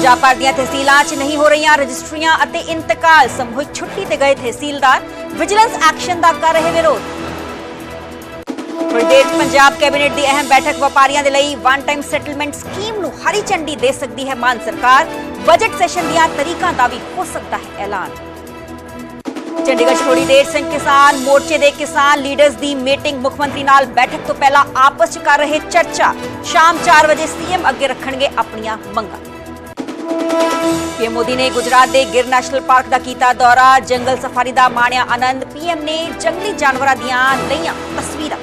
ਪੰਜਾਬ ਭਰ ਦੀਆਂ ਤਹਿਸੀਲਾਂ 'ਚ ਨਹੀਂ ਹੋ ਰਹੀਆਂ ਰਜਿਸਟਰੀਆਂ ਅਤੇ ਇੰਤਕਾਲ। ਸਮੂਹਿਕ ਛੁੱਟੀ ਤੇ ਗਏ ਤਹਿਸੀਲਦਾਰ। ਵਿਜੀਲੈਂਸ ਐਕਸ਼ਨ ਦਾ ਕਰ ਰਹੇ ਵਿਰੋਧ। ਪ੍ਰਦੇਸ਼ ਪੰਜਾਬ ਕੈਬਨਿਟ ਦੀ ਅਹਿਮ ਬੈਠਕ ਵਪਾਰੀਆਂ ਦੇ ਲਈ ਵਨ ਟਾਈਮ ਸੈਟਲਮੈਂਟ ਸਕੀਮ ਨੂੰ ਹਰੀ ਝੰਡੀ ਦੇ ਸਕਦੀ ਹੈ ਮਾਨ ਸਰਕਾਰ। ਬਜਟ ਸੈਸ਼ਨ ਦੀਆਂ ਤਰੀਕਾਂ ਦਾ ਵੀ ਹੋ ਸਕਦਾ ਹੈ ਐਲਾਨ। ਚੰਡੀਗੜ੍ਹ 'ਚ ਦੇਰ ਸਿੰਘ ਕਿਸਾਨ ਮੋਰਚੇ ਦੇ ਕਿਸਾਨ ਲੀਡਰਸ ਦੀ ਮੀਟਿੰਗ ਮੁੱਖ ਮੰਤਰੀ ਨਾਲ ਬੈਠਕ ਤੋਂ ਪਹਿਲਾਂ ਆਪਸ 'ਚ ਕਰ ਰਹੇ ਚਰਚਾ। ਸ਼ਾਮ 4 ਵਜੇ ਸੀਐਮ ਅੱਗੇ ਰੱਖਣਗੇ ਆਪਣੀਆਂ ਮੰਗਾਂ। ਪੀਐਮ ਮੋਦੀ ਨੇ ਗੁਜਰਾਤ ਦੇ ਗਿਰ ਨੈਸ਼ਨਲ ਪਾਰਕ ਦਾ ਕੀਤਾ ਦੌਰਾ ਜੰਗਲ ਸਫਾਰੀ ਦਾ ਮਾਣਿਆ ਆਨੰਦ ਪੀਐਮ ਨੇ ਜੰਗਲੀ ਜਾਨਵਰਾਂ ਦੀਆਂ ਲਈਆਂ ਤਸਵੀਰਾਂ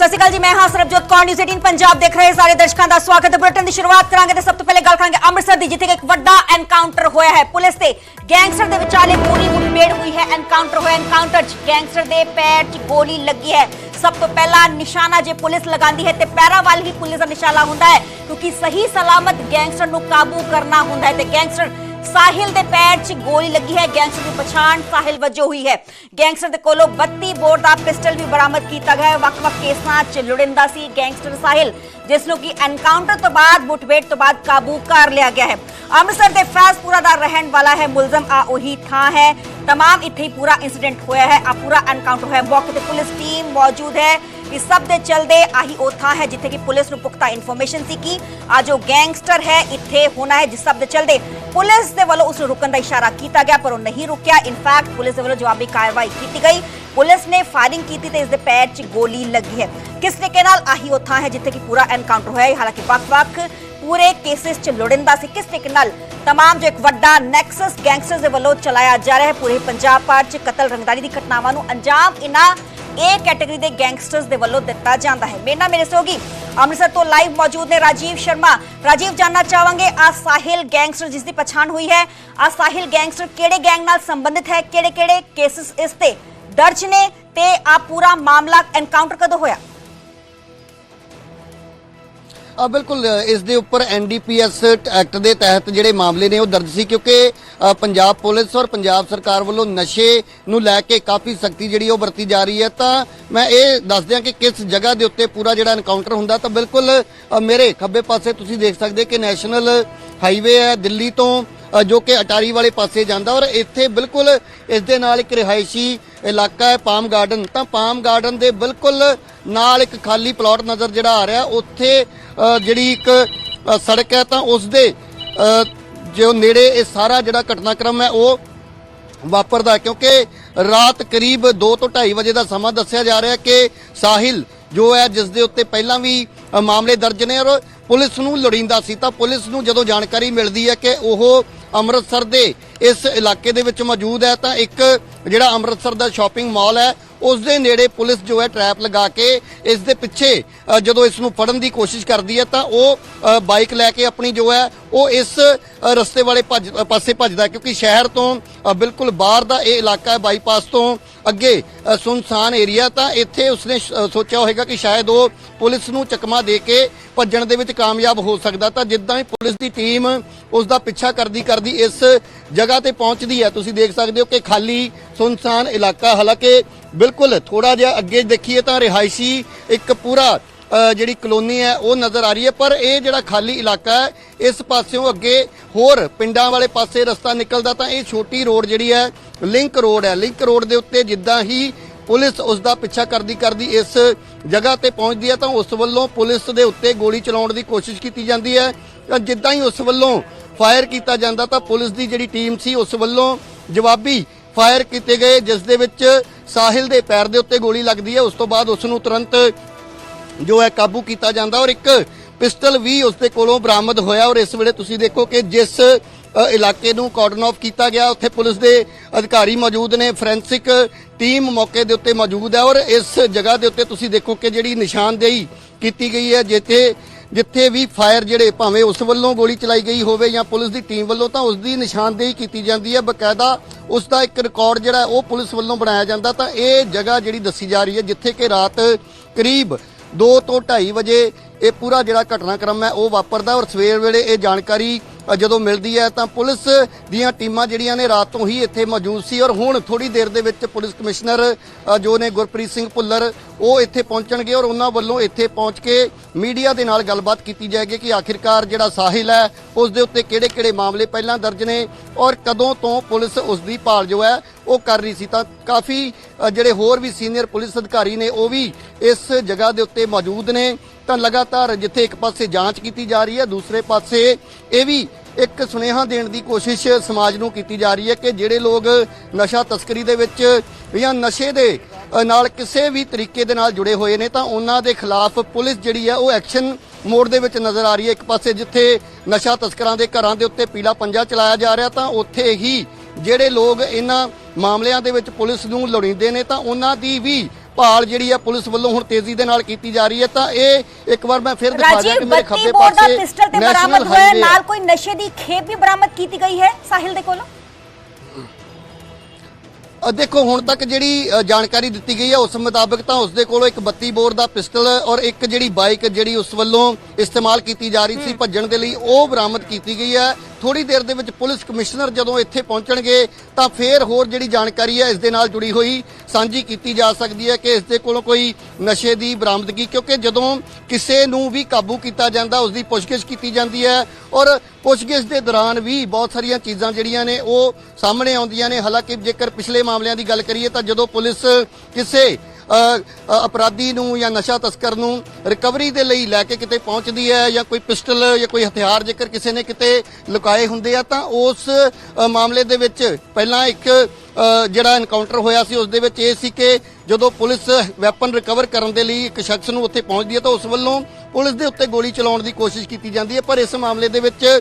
ਸਤਿ ਸ਼੍ਰੀ ਅਕਾਲ ਜੀ, ਮੈਂ ਹਾਂ ਸਰਬਜੋਤ ਕੌਰ ਨਿਊਜ਼ 18 ਪੰਜਾਬ ਦੇਖ ਰਹੇ ਸਾਰੇ ਦਰਸ਼ਕਾਂ ਦਾ ਸਵਾਗਤ ਹੈ। ਬੁਲੇਟਿਨ ਦੀ ਸ਼ੁਰੂਆਤ ਕਰਾਂਗੇ ਤੇ ਸਭ ਤੋਂ ਪਹਿਲੇ ਗੱਲ ਕਰਾਂਗੇ ਅੰਮ੍ਰਿਤਸਰ ਦੀ, ਜਿੱਥੇ ਇੱਕ ਵੱਡਾ ਐਨਕਾਊਂਟਰ ਹੋਇਆ ਹੈ। ਪੁਲਿਸ ਤੇ ਗੈਂਗਸਟਰ ਦੇ ਵਿਚਾਲੇ ਪੂਰੀ ਮੁਠਭੇੜ ਹੋਈ ਹੈ। ਐਨਕਾਊਂਟਰ ਹੋਇਆ ਐਨਕਾਊਂਟਰ 'ਚ ਗੈਂਗਸਟਰ ਦੇ ਪੈਰ 'ਚ ਗੋਲੀ ਲੱਗੀ ਹੈ। ਸਭ ਤੋਂ ਪਹਿਲਾਂ ਨਿਸ਼ਾਨਾ ਜੇ ਪੁਲਿਸ ਲਗਾਉਂਦੀ ਹੈ ਤੇ ਪੈਰਾਂ ਵੱਲ ਹੀ ਪੁਲਿਸ ਦਾ ਨਿਸ਼ਾਨਾ ਹੁੰਦਾ ਹੈ, ਕਿਉਂਕਿ ਸਹੀ ਸਲਾਮਤ ਗੈਂਗਸਟਰ ਨੂੰ ਕਾਬੂ ਕਰਨਾ ਹੁੰਦਾ ਹੈ ਤੇ ਗੈਂਗਸਟਰ ਸਾਹਿਲ ਦੇ ਪੈਰ 'ਚ ਗੋਲੀ ਲੱਗੀ ਹੈ। ਗੈਂਗਸਟਰ ਦੀ ਪਛਾਣ ਸਾਹਿਲ ਵਜੋਂ ਹੋਈ ਹੈ। ਗੈਂਗਸਟਰ ਦੇ ਕੋਲੋਂ 32 ਬੋਰ ਦਾ ਪਿਸਟਲ ਵੀ ਬਰਾਮਦ ਕੀਤਾ ਗਿਆ ਹੈ। ਵੱਖ-ਵੱਖ ਕੇਸਾਂ 'ਚ ਲੁੜਿੰਦਾ ਸੀ ਗੈਂਗਸਟਰ ਸਾਹਿਲ, ਜਿਸ ਨੂੰ ਕਿ ਐਨਕਾਊਂਟਰ ਤੋਂ ਬਾਅਦ ਮੁਠਭੇੜ ਤੋਂ ਬਾਅਦ ਕਾਬੂ ਕਰ ਲਿਆ ਗਿਆ ਹੈ। ਅੰਮ੍ਰਿਤਸਰ ਦੇ ਫੈਜ਼ਪੁਰਾ ਦਾ ਰਹਿਣ ਵਾਲਾ ਹੈ ਮੁਲਜ਼ਮ ਆ ਉਹੀ ਥਾਂ ਹੈ। ਤਮਾਮ ਇੱਥੇ ਪੂਰਾ ਇਨਸੀਡੈਂਟ ਹੋਇਆ ਹੈ। ਆ ਪੂਰਾ ਐਨਕਾਊਂਟਰ ਹੋਇਆ ਮੌਕੇ ਤੇ ਪੁਲਿਸ ਟੀਮ ਮੌਜੂਦ ਹੈ। ਇਸ ਸਭ ਦੇ ਚਲਦੇ ਆਹੀ ਉਹ ਥਾਂ ਹੈ, ਜਿੱਥੇ ਕਿ ਪੁਲਿਸ ਨੂੰ ਪੁਖਤਾ ਇਨਫੋਰਮੇਸ਼ਨ ਸੀ ਕਿ ਆ ਜੋ ਗੈਂਗਸਟਰ ਹੈ, ਇੱਥੇ ਹੋਣਾ ਹੈ, ਜਿਸ ਸਭ ਦੇ ਚਲਦੇ ਪੁਲਿਸ ਦੇ ਵੱਲੋਂ ਉਸ ਨੂੰ ਰੁਕਣ ਦਾ ਇਸ਼ਾਰਾ ਕੀਤਾ ਗਿਆ, ਪਰ ਉਹ ਨਹੀਂ ਰੁਕਿਆ। ਇਨਫੈਕਟ ਪੁਲਿਸ ਦੇ ਵੱਲੋਂ ਜਵਾਬੀ ਕਾਰਵਾਈ ਕੀਤੀ ਗਈ। ਪੁਲਿਸ ਨੇ ਫਾਇਰਿੰਗ ਕੀਤੀ ਤੇ ਇਸ ਦੇ ਪੈਰ 'ਚ ਗੋਲੀ ਲੱਗੀ ਹੈ। ਕਿਸ ਤਰੀਕੇ ਨਾਲ ਆਹੀ ਉਹ ਥਾਂ ਹੈ, ਜਿੱਥੇ ਕਿ ਪੂਰਾ ਐਨਕਾਊਂਟਰ ਹੋਇਆ ਹੈ, ਹਾਲਾਂਕਿ ਵੱਖ-ਵੱਖ ਪੂਰੇ ਕੇਸਿਸ 'ਚ ਲੋੜਿੰਦਾ ਸੀ। ਕਿਸ ਤਰੀਕੇ ਨਾਲ ਤਮਾਮ ਜੋ ਇੱਕ ਵੱਡਾ ਨੈਕਸਸ ਗੈਂਗਸਟਰਸ ਦੇ ਵੱਲੋਂ ਚਲਾਇਆ ਜਾ ਰਿਹਾ ਹੈ, ਪੂਰੇ ਪੰਜਾਬ ਭਰ 'ਚ ਕਤਲ ਰੰਗਦਾਰੀ ਦੀ ਘਟਨਾਵਾਂ ਨੂੰ ਅੰਜਾਮ, ਇਨ੍ਹਾਂ ਇਹ ਕੈਟਾਗਰੀ ਦੇ ਗੈਂਗਸਟਰਸ ਦੇ ਵੱਲੋਂ ਦਿੱਤਾ ਜਾਂਦਾ ਹੈ। ਮੇਰੇ ਮੇਰੇ ਸੋਗੀ ਅੰਮ੍ਰਿਤਸਰ ਤੋਂ ਲਾਈਵ ਮੌਜੂਦ ਨੇ ਰਾਜੀਵ ਸ਼ਰਮਾ। ਰਾਜੀਵ, ਜਾਨਣਾ ਚਾਹਾਂਗੇ ਆ ਸਾਹਿਲ ਗੈਂਗਸਟਰ ਜਿਸ ਦੀ ਪਛਾਣ ਹੋਈ ਹੈ। ਆ ਸਾਹਿਲ ਗੈਂਗਸਟਰ ਕਿਹੜੇ ਗੈਂਗ ਨਾਲ ਸੰਬੰਧਿਤ ਹੈ? ਕਿਹੜੇ ਕਿਹੜੇ ਕੇਸਿਸ ਇਸ ਤੇ ਦਰਜ ਨੇ ਤੇ ਆ ਪੂਰਾ ਮਾਮਲਾ ਐਨਕਾਊਂਟਰ ਕਦੋਂ ਹੋਇਆ? ਆ ਬਿਲਕੁਲ ਇਸ ਦੇ ਉੱਪਰ ਐਨਡੀਪੀਐਸ ਐਕਟ ਦੇ ਤਹਿਤ ਜਿਹੜੇ ਮਾਮਲੇ ਨੇ ਉਹ ਦਰਜ ਸੀ ਕਿਉਂਕਿ ਪੰਜਾਬ ਪੁਲਿਸ ਔਰ ਪੰਜਾਬ ਸਰਕਾਰ ਵੱਲੋਂ ਨਸ਼ੇ ਨੂੰ ਲੈ ਕੇ ਕਾਫੀ ਸਖਤੀ ਜਿਹੜੀ ਉਹ ਵਰਤੀ ਜਾ ਰਹੀ ਹੈ। ਤਾਂ ਮੈਂ ਇਹ ਦੱਸ ਦਿਆਂ ਕਿ ਕਿਸ ਜਗ੍ਹਾ ਦੇ ਉੱਤੇ ਪੂਰਾ ਜਿਹੜਾ ਐਨਕਾਊਂਟਰ ਹੁੰਦਾ, ਤਾਂ ਬਿਲਕੁਲ ਮੇਰੇ ਖੱਬੇ ਪਾਸੇ ਤੁਸੀਂ ਦੇਖ ਸਕਦੇ ਕਿ ਨੈਸ਼ਨਲ ਹਾਈਵੇ ਹੈ ਦਿੱਲੀ ਤੋਂ ਜੋ ਕਿ ਅਟਾਰੀ ਵਾਲੇ ਪਾਸੇ ਜਾਂਦਾ ਔਰ ਇੱਥੇ ਬਿਲਕੁਲ ਇਸ ਦੇ ਨਾਲ ਇੱਕ ਰਿਹਾਇਸ਼ੀ ਇਲਾਕਾ ਹੈ ਪਾਮ ਗਾਰਡਨ ਤਾਂ ਪਾਮ ਗਾਰਡਨ ਦੇ ਬਿਲਕੁਲ ਨਾਲ ਇੱਕ ਖਾਲੀ ਪਲਾਟ ਨਜ਼ਰ ਜਿਹੜਾ ਆ ਰਿਹਾ, ਉੱਥੇ ਜਿਹੜੀ ਇੱਕ ਸੜਕ ਹੈ ਤਾਂ ਉਸ ਦੇ ਜੋ ਨੇੜੇ ਇਹ ਸਾਰਾ ਜਿਹੜਾ ਘਟਨਾਕ੍ਰਮ ਹੈ ਉਹ ਵਾਪਰਦਾ ਕਿਉਂਕਿ ਰਾਤ ਕਰੀਬ 2 ਤੋਂ 2:30 ਵਜੇ ਦਾ ਸਮਾਂ ਦੱਸਿਆ ਜਾ ਰਿਹਾ ਕਿ ਸਾਹਿਲ, ਜੋ ਹੈ, ਜਿਸ ਦੇ ਉੱਤੇ ਪਹਿਲਾਂ ਵੀ ਮਾਮਲੇ ਦਰਜ ਨੇ ਔਰ ਪੁਲਿਸ ਨੂੰ ਲੋੜੀਂਦਾ ਸੀ, ਤਾਂ ਪੁਲਿਸ ਨੂੰ ਜਦੋਂ ਜਾਣਕਾਰੀ ਮਿਲਦੀ ਹੈ ਕਿ ਉਹ ਅੰਮ੍ਰਿਤਸਰ ਦੇ ਇਸ ਇਲਾਕੇ ਦੇ ਵਿੱਚ ਮੌਜੂਦ ਹੈ, ਤਾਂ ਇੱਕ ਜਿਹੜਾ ਅੰਮ੍ਰਿਤਸਰ ਦਾ ਸ਼ਾਪਿੰਗ ਮਾਲ ਹੈ ਉਸ ਦੇ ਨੇੜੇ ਪੁਲਿਸ ਜੋ ਹੈ ਟਰੈਪ ਲਗਾ ਕੇ ਇਸ ਦੇ ਪਿੱਛੇ ਜਦੋਂ ਇਸ ਨੂੰ ਫੜਨ ਦੀ ਕੋਸ਼ਿਸ਼ ਕਰਦੀ ਹੈ, ਤਾਂ ਉਹ ਬਾਈਕ ਲੈ ਕੇ ਆਪਣੀ ਜੋ ਹੈ, ਉਹ ਇਸ ਰਸਤੇ ਵਾਲੇ ਭੱਜ ਪਾਸੇ ਭੱਜਦਾ ਕਿਉਂਕਿ ਸ਼ਹਿਰ ਤੋਂ ਬਿਲਕੁਲ ਬਾਹਰ ਦਾ ਇਹ ਇਲਾਕਾ ਹੈ, ਬਾਈਪਾਸ ਤੋਂ ਅੱਗੇ ਅ, ਸੁਨਸਾਨ ਏਰੀਆ ਤਾਂ ਇੱਥੇ ਉਸਨੇ ਸ਼- ਸੋਚਿਆ ਹੋਵੇਗਾ ਕਿ ਸ਼ਾਇਦ ਉਹ ਪੁਲਿਸ ਨੂੰ ਚਕਮਾ ਦੇ ਕੇ ਭੱਜਣ ਦੇ ਵਿੱਚ ਕਾਮਯਾਬ ਹੋ ਸਕਦਾ। ਤਾਂ ਜਿੱਦਾਂ ਹੀ ਪੁਲਿਸ ਦੀ ਟੀਮ ਉਸ ਦਾ ਪਿੱਛਾ ਕਰਦੀ ਕਰਦੀ ਇਸ ਜਗ੍ਹਾ ਤੇ ਪਹੁੰਚਦੀ ਹੈ ਤੁਸੀਂ ਦੇਖ ਸਕਦੇ ਹੋ ਕਿ ਖਾਲੀ ਸੁਨਸਾਨ ਇਲਾਕਾ। ਹਾਲਾਂਕਿ ਬਿਲਕੁਲ ਥੋੜਾ ਜਿਹਾ ਅੱਗੇ ਦੇਖੀਏ ਤਾਂ ਰਿਹਾਇਸ਼ੀ ਇੱਕ ਪੂਰਾ ਜਿਹੜੀ ਕਲੋਨੀ ਹੈ ਉਹ ਨਜ਼ਰ ਆ ਰਹੀ ਹੈ। ਪਰ ਇਹ ਜਿਹੜਾ ਖਾਲੀ ਇਲਾਕਾ ਹੈ ਇਸ ਪਾਸਿਓਂ ਅੱਗੇ ਹੋਰ ਪਿੰਡਾਂ ਵਾਲੇ ਪਾਸੇ ਰਸਤਾ ਨਿਕਲਦਾ ਤਾਂ ਇਹ ਛੋਟੀ ਰੋਡ ਜਿਹੜੀ ਹੈ ਲਿੰਕ ਰੋਡ ਹੈ। ਲਿੰਕ ਰੋਡ ਦੇ ਉੱਤੇ ਜਿੱਦਾਂ ਹੀ ਪੁਲਿਸ ਉਸ ਦਾ ਪਿੱਛਾ ਕਰਦੀ ਕਰਦੀ ਇਸ ਜਗ੍ਹਾ ਤੇ ਪਹੁੰਚਦੀ ਹੈ, ਤਾਂ ਉਸ ਵੱਲੋਂ ਪੁਲਿਸ ਦੇ ਉੱਤੇ ਗੋਲੀ ਚਲਾਉਣ ਦੀ ਕੋਸ਼ਿਸ਼ ਕੀਤੀ ਜਾਂਦੀ ਹੈ। ਤਾਂ ਜਿੱਦਾਂ ਹੀ ਉਸ ਵੱਲੋਂ ਫਾਇਰ ਕੀਤਾ ਜਾਂਦਾ, ਤਾਂ ਪੁਲਿਸ ਦੀ ਜਿਹੜੀ ਟੀਮ ਸੀ, ਉਸ ਵੱਲੋਂ ਜਵਾਬੀ ਫਾਇਰ ਕੀਤੇ ਗਏ, ਜਿਸ ਦੇ ਵਿੱਚ ਸਾਹਿਲ ਦੇ ਪੈਰ ਦੇ ਉੱਤੇ ਗੋਲੀ ਲੱਗਦੀ ਹੈ। ਉਸ ਤੋਂ ਬਾਅਦ ਉਸ ਨੂੰ ਤੁਰੰਤ ਜੋ ਹੈ, ਕਾਬੂ ਕੀਤਾ ਜਾਂਦਾ ਔਰ ਇੱਕ ਪਿਸਟਲ ਵੀ ਉਸ ਦੇ ਕੋਲੋਂ ਬਰਾਮਦ ਹੋਇਆ ਔਰ ਇਸ ਵੇਲੇ ਤੁਸੀਂ ਦੇਖੋ ਕਿ ਜਿਸ ਇਲਾਕੇ ਨੂੰ ਕਾਰਡਨ ਆਫ ਕੀਤਾ ਗਿਆ। ਉੱਥੇ ਪੁਲਿਸ ਦੇ ਅਧਿਕਾਰੀ ਮੌਜੂਦ ਨੇ। ਫੋਰੈਂਸਿਕ ਟੀਮ ਮੌਕੇ ਦੇ ਉੱਤੇ ਮੌਜੂਦ ਹੈ ਔਰ ਇਸ ਜਗ੍ਹਾ ਦੇ ਉੱਤੇ ਤੁਸੀਂ ਦੇਖੋ ਕਿ ਜਿਹੜੀ ਨਿਸ਼ਾਨਦੇਹੀ ਕੀਤੀ ਗਈ ਹੈ, ਜਿੱਥੇ ਜਿੱਥੇ ਵੀ ਫਾਇਰ ਜਿਹੜੇ ਭਾਵੇਂ ਉਸ ਵੱਲੋਂ ਗੋਲੀ ਚਲਾਈ ਗਈ ਹੋਵੇ ਜਾਂ ਪੁਲਿਸ ਦੀ ਟੀਮ ਵੱਲੋਂ, ਤਾਂ ਉਸ ਦੀ ਨਿਸ਼ਾਨਦੇਹੀ ਕੀਤੀ ਜਾਂਦੀ ਹੈ। ਬਕਾਇਦਾ ਉਸ ਦਾ ਇੱਕ ਰਿਕਾਰਡ ਜਿਹੜਾ ਉਹ ਪੁਲਿਸ ਵੱਲੋਂ ਬਣਾਇਆ ਜਾਂਦਾ। ਤਾਂ ਇਹ ਜਗ੍ਹਾ ਜਿਹੜੀ ਦੱਸੀ ਜਾ ਰਹੀ ਹੈ, ਜਿੱਥੇ ਕਿ ਰਾਤ ਕਰੀਬ 2 ਤੋਂ 2:30 ਵਜੇ ਇਹ ਪੂਰਾ ਜਿਹੜਾ ਘਟਨਾਕ੍ਰਮ ਹੈ ਉਹ ਵਾਪਰਦਾ ਔਰ ਸਵੇਰ ਵੇਲੇ ਇਹ ਜਾਣਕਾਰੀ ਜਦੋਂ ਮਿਲਦੀ ਹੈ ਤਾਂ ਪੁਲਿਸ ਦੀਆਂ ਟੀਮਾਂ ਜਿਹੜੀਆਂ ਨੇ ਰਾਤ ਤੋਂ ਹੀ ਇੱਥੇ ਮੌਜੂਦ ਸੀ ਔਰ ਹੁਣ ਥੋੜੀ ਦੇਰ ਦੇ ਵਿੱਚ ਪੁਲਿਸ ਕਮਿਸ਼ਨਰ ਜੋ ਨੇ ਗੁਰਪ੍ਰੀਤ ਸਿੰਘ ਭੁੱਲਰ, ਉਹ ਇੱਥੇ ਪਹੁੰਚਣਗੇ ਔਰ ਉਹਨਾਂ ਵੱਲੋਂ ਇੱਥੇ ਪਹੁੰਚ ਕੇ ਮੀਡੀਆ ਦੇ ਨਾਲ ਗੱਲਬਾਤ ਕੀਤੀ ਜਾਏਗੀ ਕਿ ਆਖਿਰਕਾਰ ਜਿਹੜਾ ਸਾਹਿਲ ਹੈ, ਉਸ ਦੇ ਉੱਤੇ ਕਿਹੜੇ-ਕਿਹੜੇ ਮਾਮਲੇ ਪਹਿਲਾਂ ਦਰਜ ਨੇ ਔਰ ਕਦੋਂ ਤੋਂ ਪੁਲਿਸ ਉਸ ਦੀ ਭਾਲ ਜੋ ਹੈ ਉਹ ਕਰ ਰਹੀ ਸੀ। ਤਾਂ ਕਾਫੀ ਜਿਹੜੇ ਹੋਰ ਵੀ ਸੀਨੀਅਰ ਪੁਲਿਸ ਅਧਿਕਾਰੀ ਨੇ ਉਹ ਵੀ ਇਸ ਜਗ੍ਹਾ ਦੇ ਉੱਤੇ ਮੌਜੂਦ ਨੇ। ਤਾਂ ਲਗਾਤਾਰ ਜਿੱਥੇ ਇੱਕ ਪਾਸੇ ਜਾਂਚ ਕੀਤੀ ਜਾ ਰਹੀ ਹੈ, ਦੂਸਰੇ ਪਾਸੇ ਇਹ ਵੀ ਇੱਕ ਸੁਨੇਹਾ ਦੇਣ ਦੀ ਕੋਸ਼ਿਸ਼ ਸਮਾਜ ਨੂੰ ਕੀਤੀ ਜਾ ਰਹੀ ਹੈ ਕਿ ਜਿਹੜੇ ਲੋਕ ਨਸ਼ਾ ਤਸਕਰੀ ਦੇ ਵਿੱਚ ਜਾਂ ਨਸ਼ੇ ਦੇ ਨਾਲ ਕਿਸੇ ਵੀ ਤਰੀਕੇ ਦੇ ਨਾਲ ਜੁੜੇ ਹੋਏ ਨੇ, ਤਾਂ ਉਹਨਾਂ ਦੇ ਖਿਲਾਫ ਪੁਲਿਸ ਜਿਹੜੀ ਹੈ, ਉਹ ਐਕਸ਼ਨ ਮੋਡ ਦੇ ਵਿੱਚ ਨਜ਼ਰ ਆ ਰਹੀ ਹੈ। ਇੱਕ ਪਾਸੇ ਜਿੱਥੇ ਨਸ਼ਾ ਤਸਕਰਾਂ ਦੇ ਘਰਾਂ ਦੇ ਉੱਤੇ ਪੀਲਾ ਪੰਜਾ ਚਲਾਇਆ ਜਾ ਰਿਹਾ, ਤਾਂ ਉੱਥੇ ਹੀ ਜਿਹੜੇ ਲੋਕ ਇਹਨਾਂ ਮਾਮਲਿਆਂ ਦੇ ਵਿੱਚ ਪੁਲਿਸ ਨੂੰ ਲੋੜੀਂਦੇ ਨੇ, ਤਾਂ ਉਹਨਾਂ ਦੀ ਵੀ ਭਾਲ ਜਿਹੜੀ ਹੈ ਪੁਲਿਸ ਵੱਲੋਂ ਹੁਣ ਤੇਜ਼ੀ ਦੇ ਨਾਲ ਕੀਤੀ ਜਾ ਰਹੀ ਹੈ ਤਾਂ ਇਹ ਇੱਕ ਵਾਰ ਮੈਂ ਫਿਰ ਦਿਖਾ ਦਿਆਂ ਕਿ ਮੇਰੇ 32 ਖੱਬੇ ਪਾਸੇ ਪਿਸਟਲ ਤੇ National ਬਰਾਮਦ ਹੋਇਆ Highway ਹੈ। ਨਾਲ ਕੋਈ ਨਸ਼ੇ ਦੀ ਖੇਪ ਵੀ ਬਰਾਮਦ ਕੀਤੀ ਗਈ ਹੈ ਸਾਹਿਲ ਦੇ ਕੋਲੋਂ? ਅ, ਦੇਖੋ ਹੁਣ ਤੱਕ ਜਿਹੜੀ ਜਾਣਕਾਰੀ ਦਿੱਤੀ ਗਈ ਹੈ ਉਸ ਮੁਤਾਬਕ ਤਾਂ ਉਸ ਦੇ ਕੋਲੋਂ ਇੱਕ 32 ਬੋਰ ਦਾ ਪਿਸਟਲ ਔਰ ਇੱਕ ਜਿਹੜੀ ਬਾਈਕ ਜਿਹੜੀ ਉਸ ਵੱਲੋਂ ਇਸਤੇਮਾਲ ਕੀਤੀ ਜਾ ਰਹੀ ਸੀ ਭੱਜਣ ਦੇ ਲਈ ਉਹ ਬਰਾਮਦ ਕੀਤੀ ਗਈ ਹੈ। ਥੋੜੀ ਦੇਰ ਦੇ ਵਿੱਚ ਪੁਲਿਸ ਕਮਿਸ਼ਨਰ ਜਦੋਂ ਇੱਥੇ ਪਹੁੰਚਣਗੇ ਤਾਂ ਫੇਰ ਹੋਰ ਜਿਹੜੀ ਜਾਣਕਾਰੀ ਹੈ ਇਸ ਦੇ ਨਾਲ ਜੁੜੀ ਹੋਈ ਸਾਂਝੀ ਕੀਤੀ ਜਾ ਸਕਦੀ ਹੈ ਕਿ ਇਸ ਦੇ ਕੋਲੋਂ ਕੋਈ ਨਸ਼ੇ ਦੀ ਬਰਾਮਦਗੀ, ਕਿਉਂਕਿ ਜਦੋਂ ਕਿਸੇ ਨੂੰ ਵੀ ਕਾਬੂ ਕੀਤਾ ਜਾਂਦਾ, ਉਸ ਦੀ ਪੁੱਛਗਿੱਛ ਕੀਤੀ ਜਾਂਦੀ ਹੈ ਔਰ ਪੁੱਛਗਿੱਛ ਦੇ ਦੌਰਾਨ ਵੀ ਬਹੁਤ ਸਾਰੀਆਂ ਚੀਜ਼ਾਂ ਜਿਹੜੀਆਂ ਨੇ ਉਹ ਸਾਹਮਣੇ ਆਉਂਦੀਆਂ ਨੇ। ਹਾਲਾਂਕਿ ਜੇਕਰ ਪਿਛਲੇ ਮਾਮਲਿਆਂ ਦੀ ਗੱਲ ਕਰੀਏ ਤਾਂ ਜਦੋਂ ਪੁਲਿਸ ਕਿਸੇ ਅਪਰਾਧੀ ਨੂੰ ਜਾਂ ਨਸ਼ਾ ਤਸਕਰ ਨੂੰ ਰਿਕਵਰੀ ਦੇ ਲਈ ਲੈ ਕੇ ਕਿਤੇ ਪਹੁੰਚਦੀ ਹੈ ਜਾਂ ਕੋਈ ਪਿਸਟਲ ਜਾਂ ਕੋਈ ਹਥਿਆਰ ਜੇਕਰ ਕਿਸੇ ਨੇ ਕਿਤੇ ਲੁਕਾਏ ਹੁੰਦੇ ਆ, ਤਾਂ ਉਸ ਮਾਮਲੇ ਦੇ ਵਿੱਚ ਪਹਿਲਾਂ ਇੱਕ ਜਿਹੜਾ ਐਨਕਾਊਂਟਰ ਹੋਇਆ ਸੀ ਉਸ ਦੇ ਵਿੱਚ ਇਹ ਸੀ ਕਿ ਜਦੋਂ ਪੁਲਿਸ ਵੈਪਨ ਰਿਕਵਰ ਕਰਨ ਦੇ ਲਈ ਇੱਕ ਸ਼ਖਸ ਨੂੰ ਉੱਥੇ ਪਹੁੰਚਦੀ ਹੈ, ਤਾਂ ਉਸ ਵੱਲੋਂ ਪੁਲਿਸ ਦੇ ਉੱਤੇ ਗੋਲੀ ਚਲਾਉਣ ਦੀ ਕੋਸ਼ਿਸ਼ ਕੀਤੀ ਜਾਂਦੀ ਹੈ, ਪਰ ਇਸ ਮਾਮਲੇ ਦੇ ਵਿੱਚ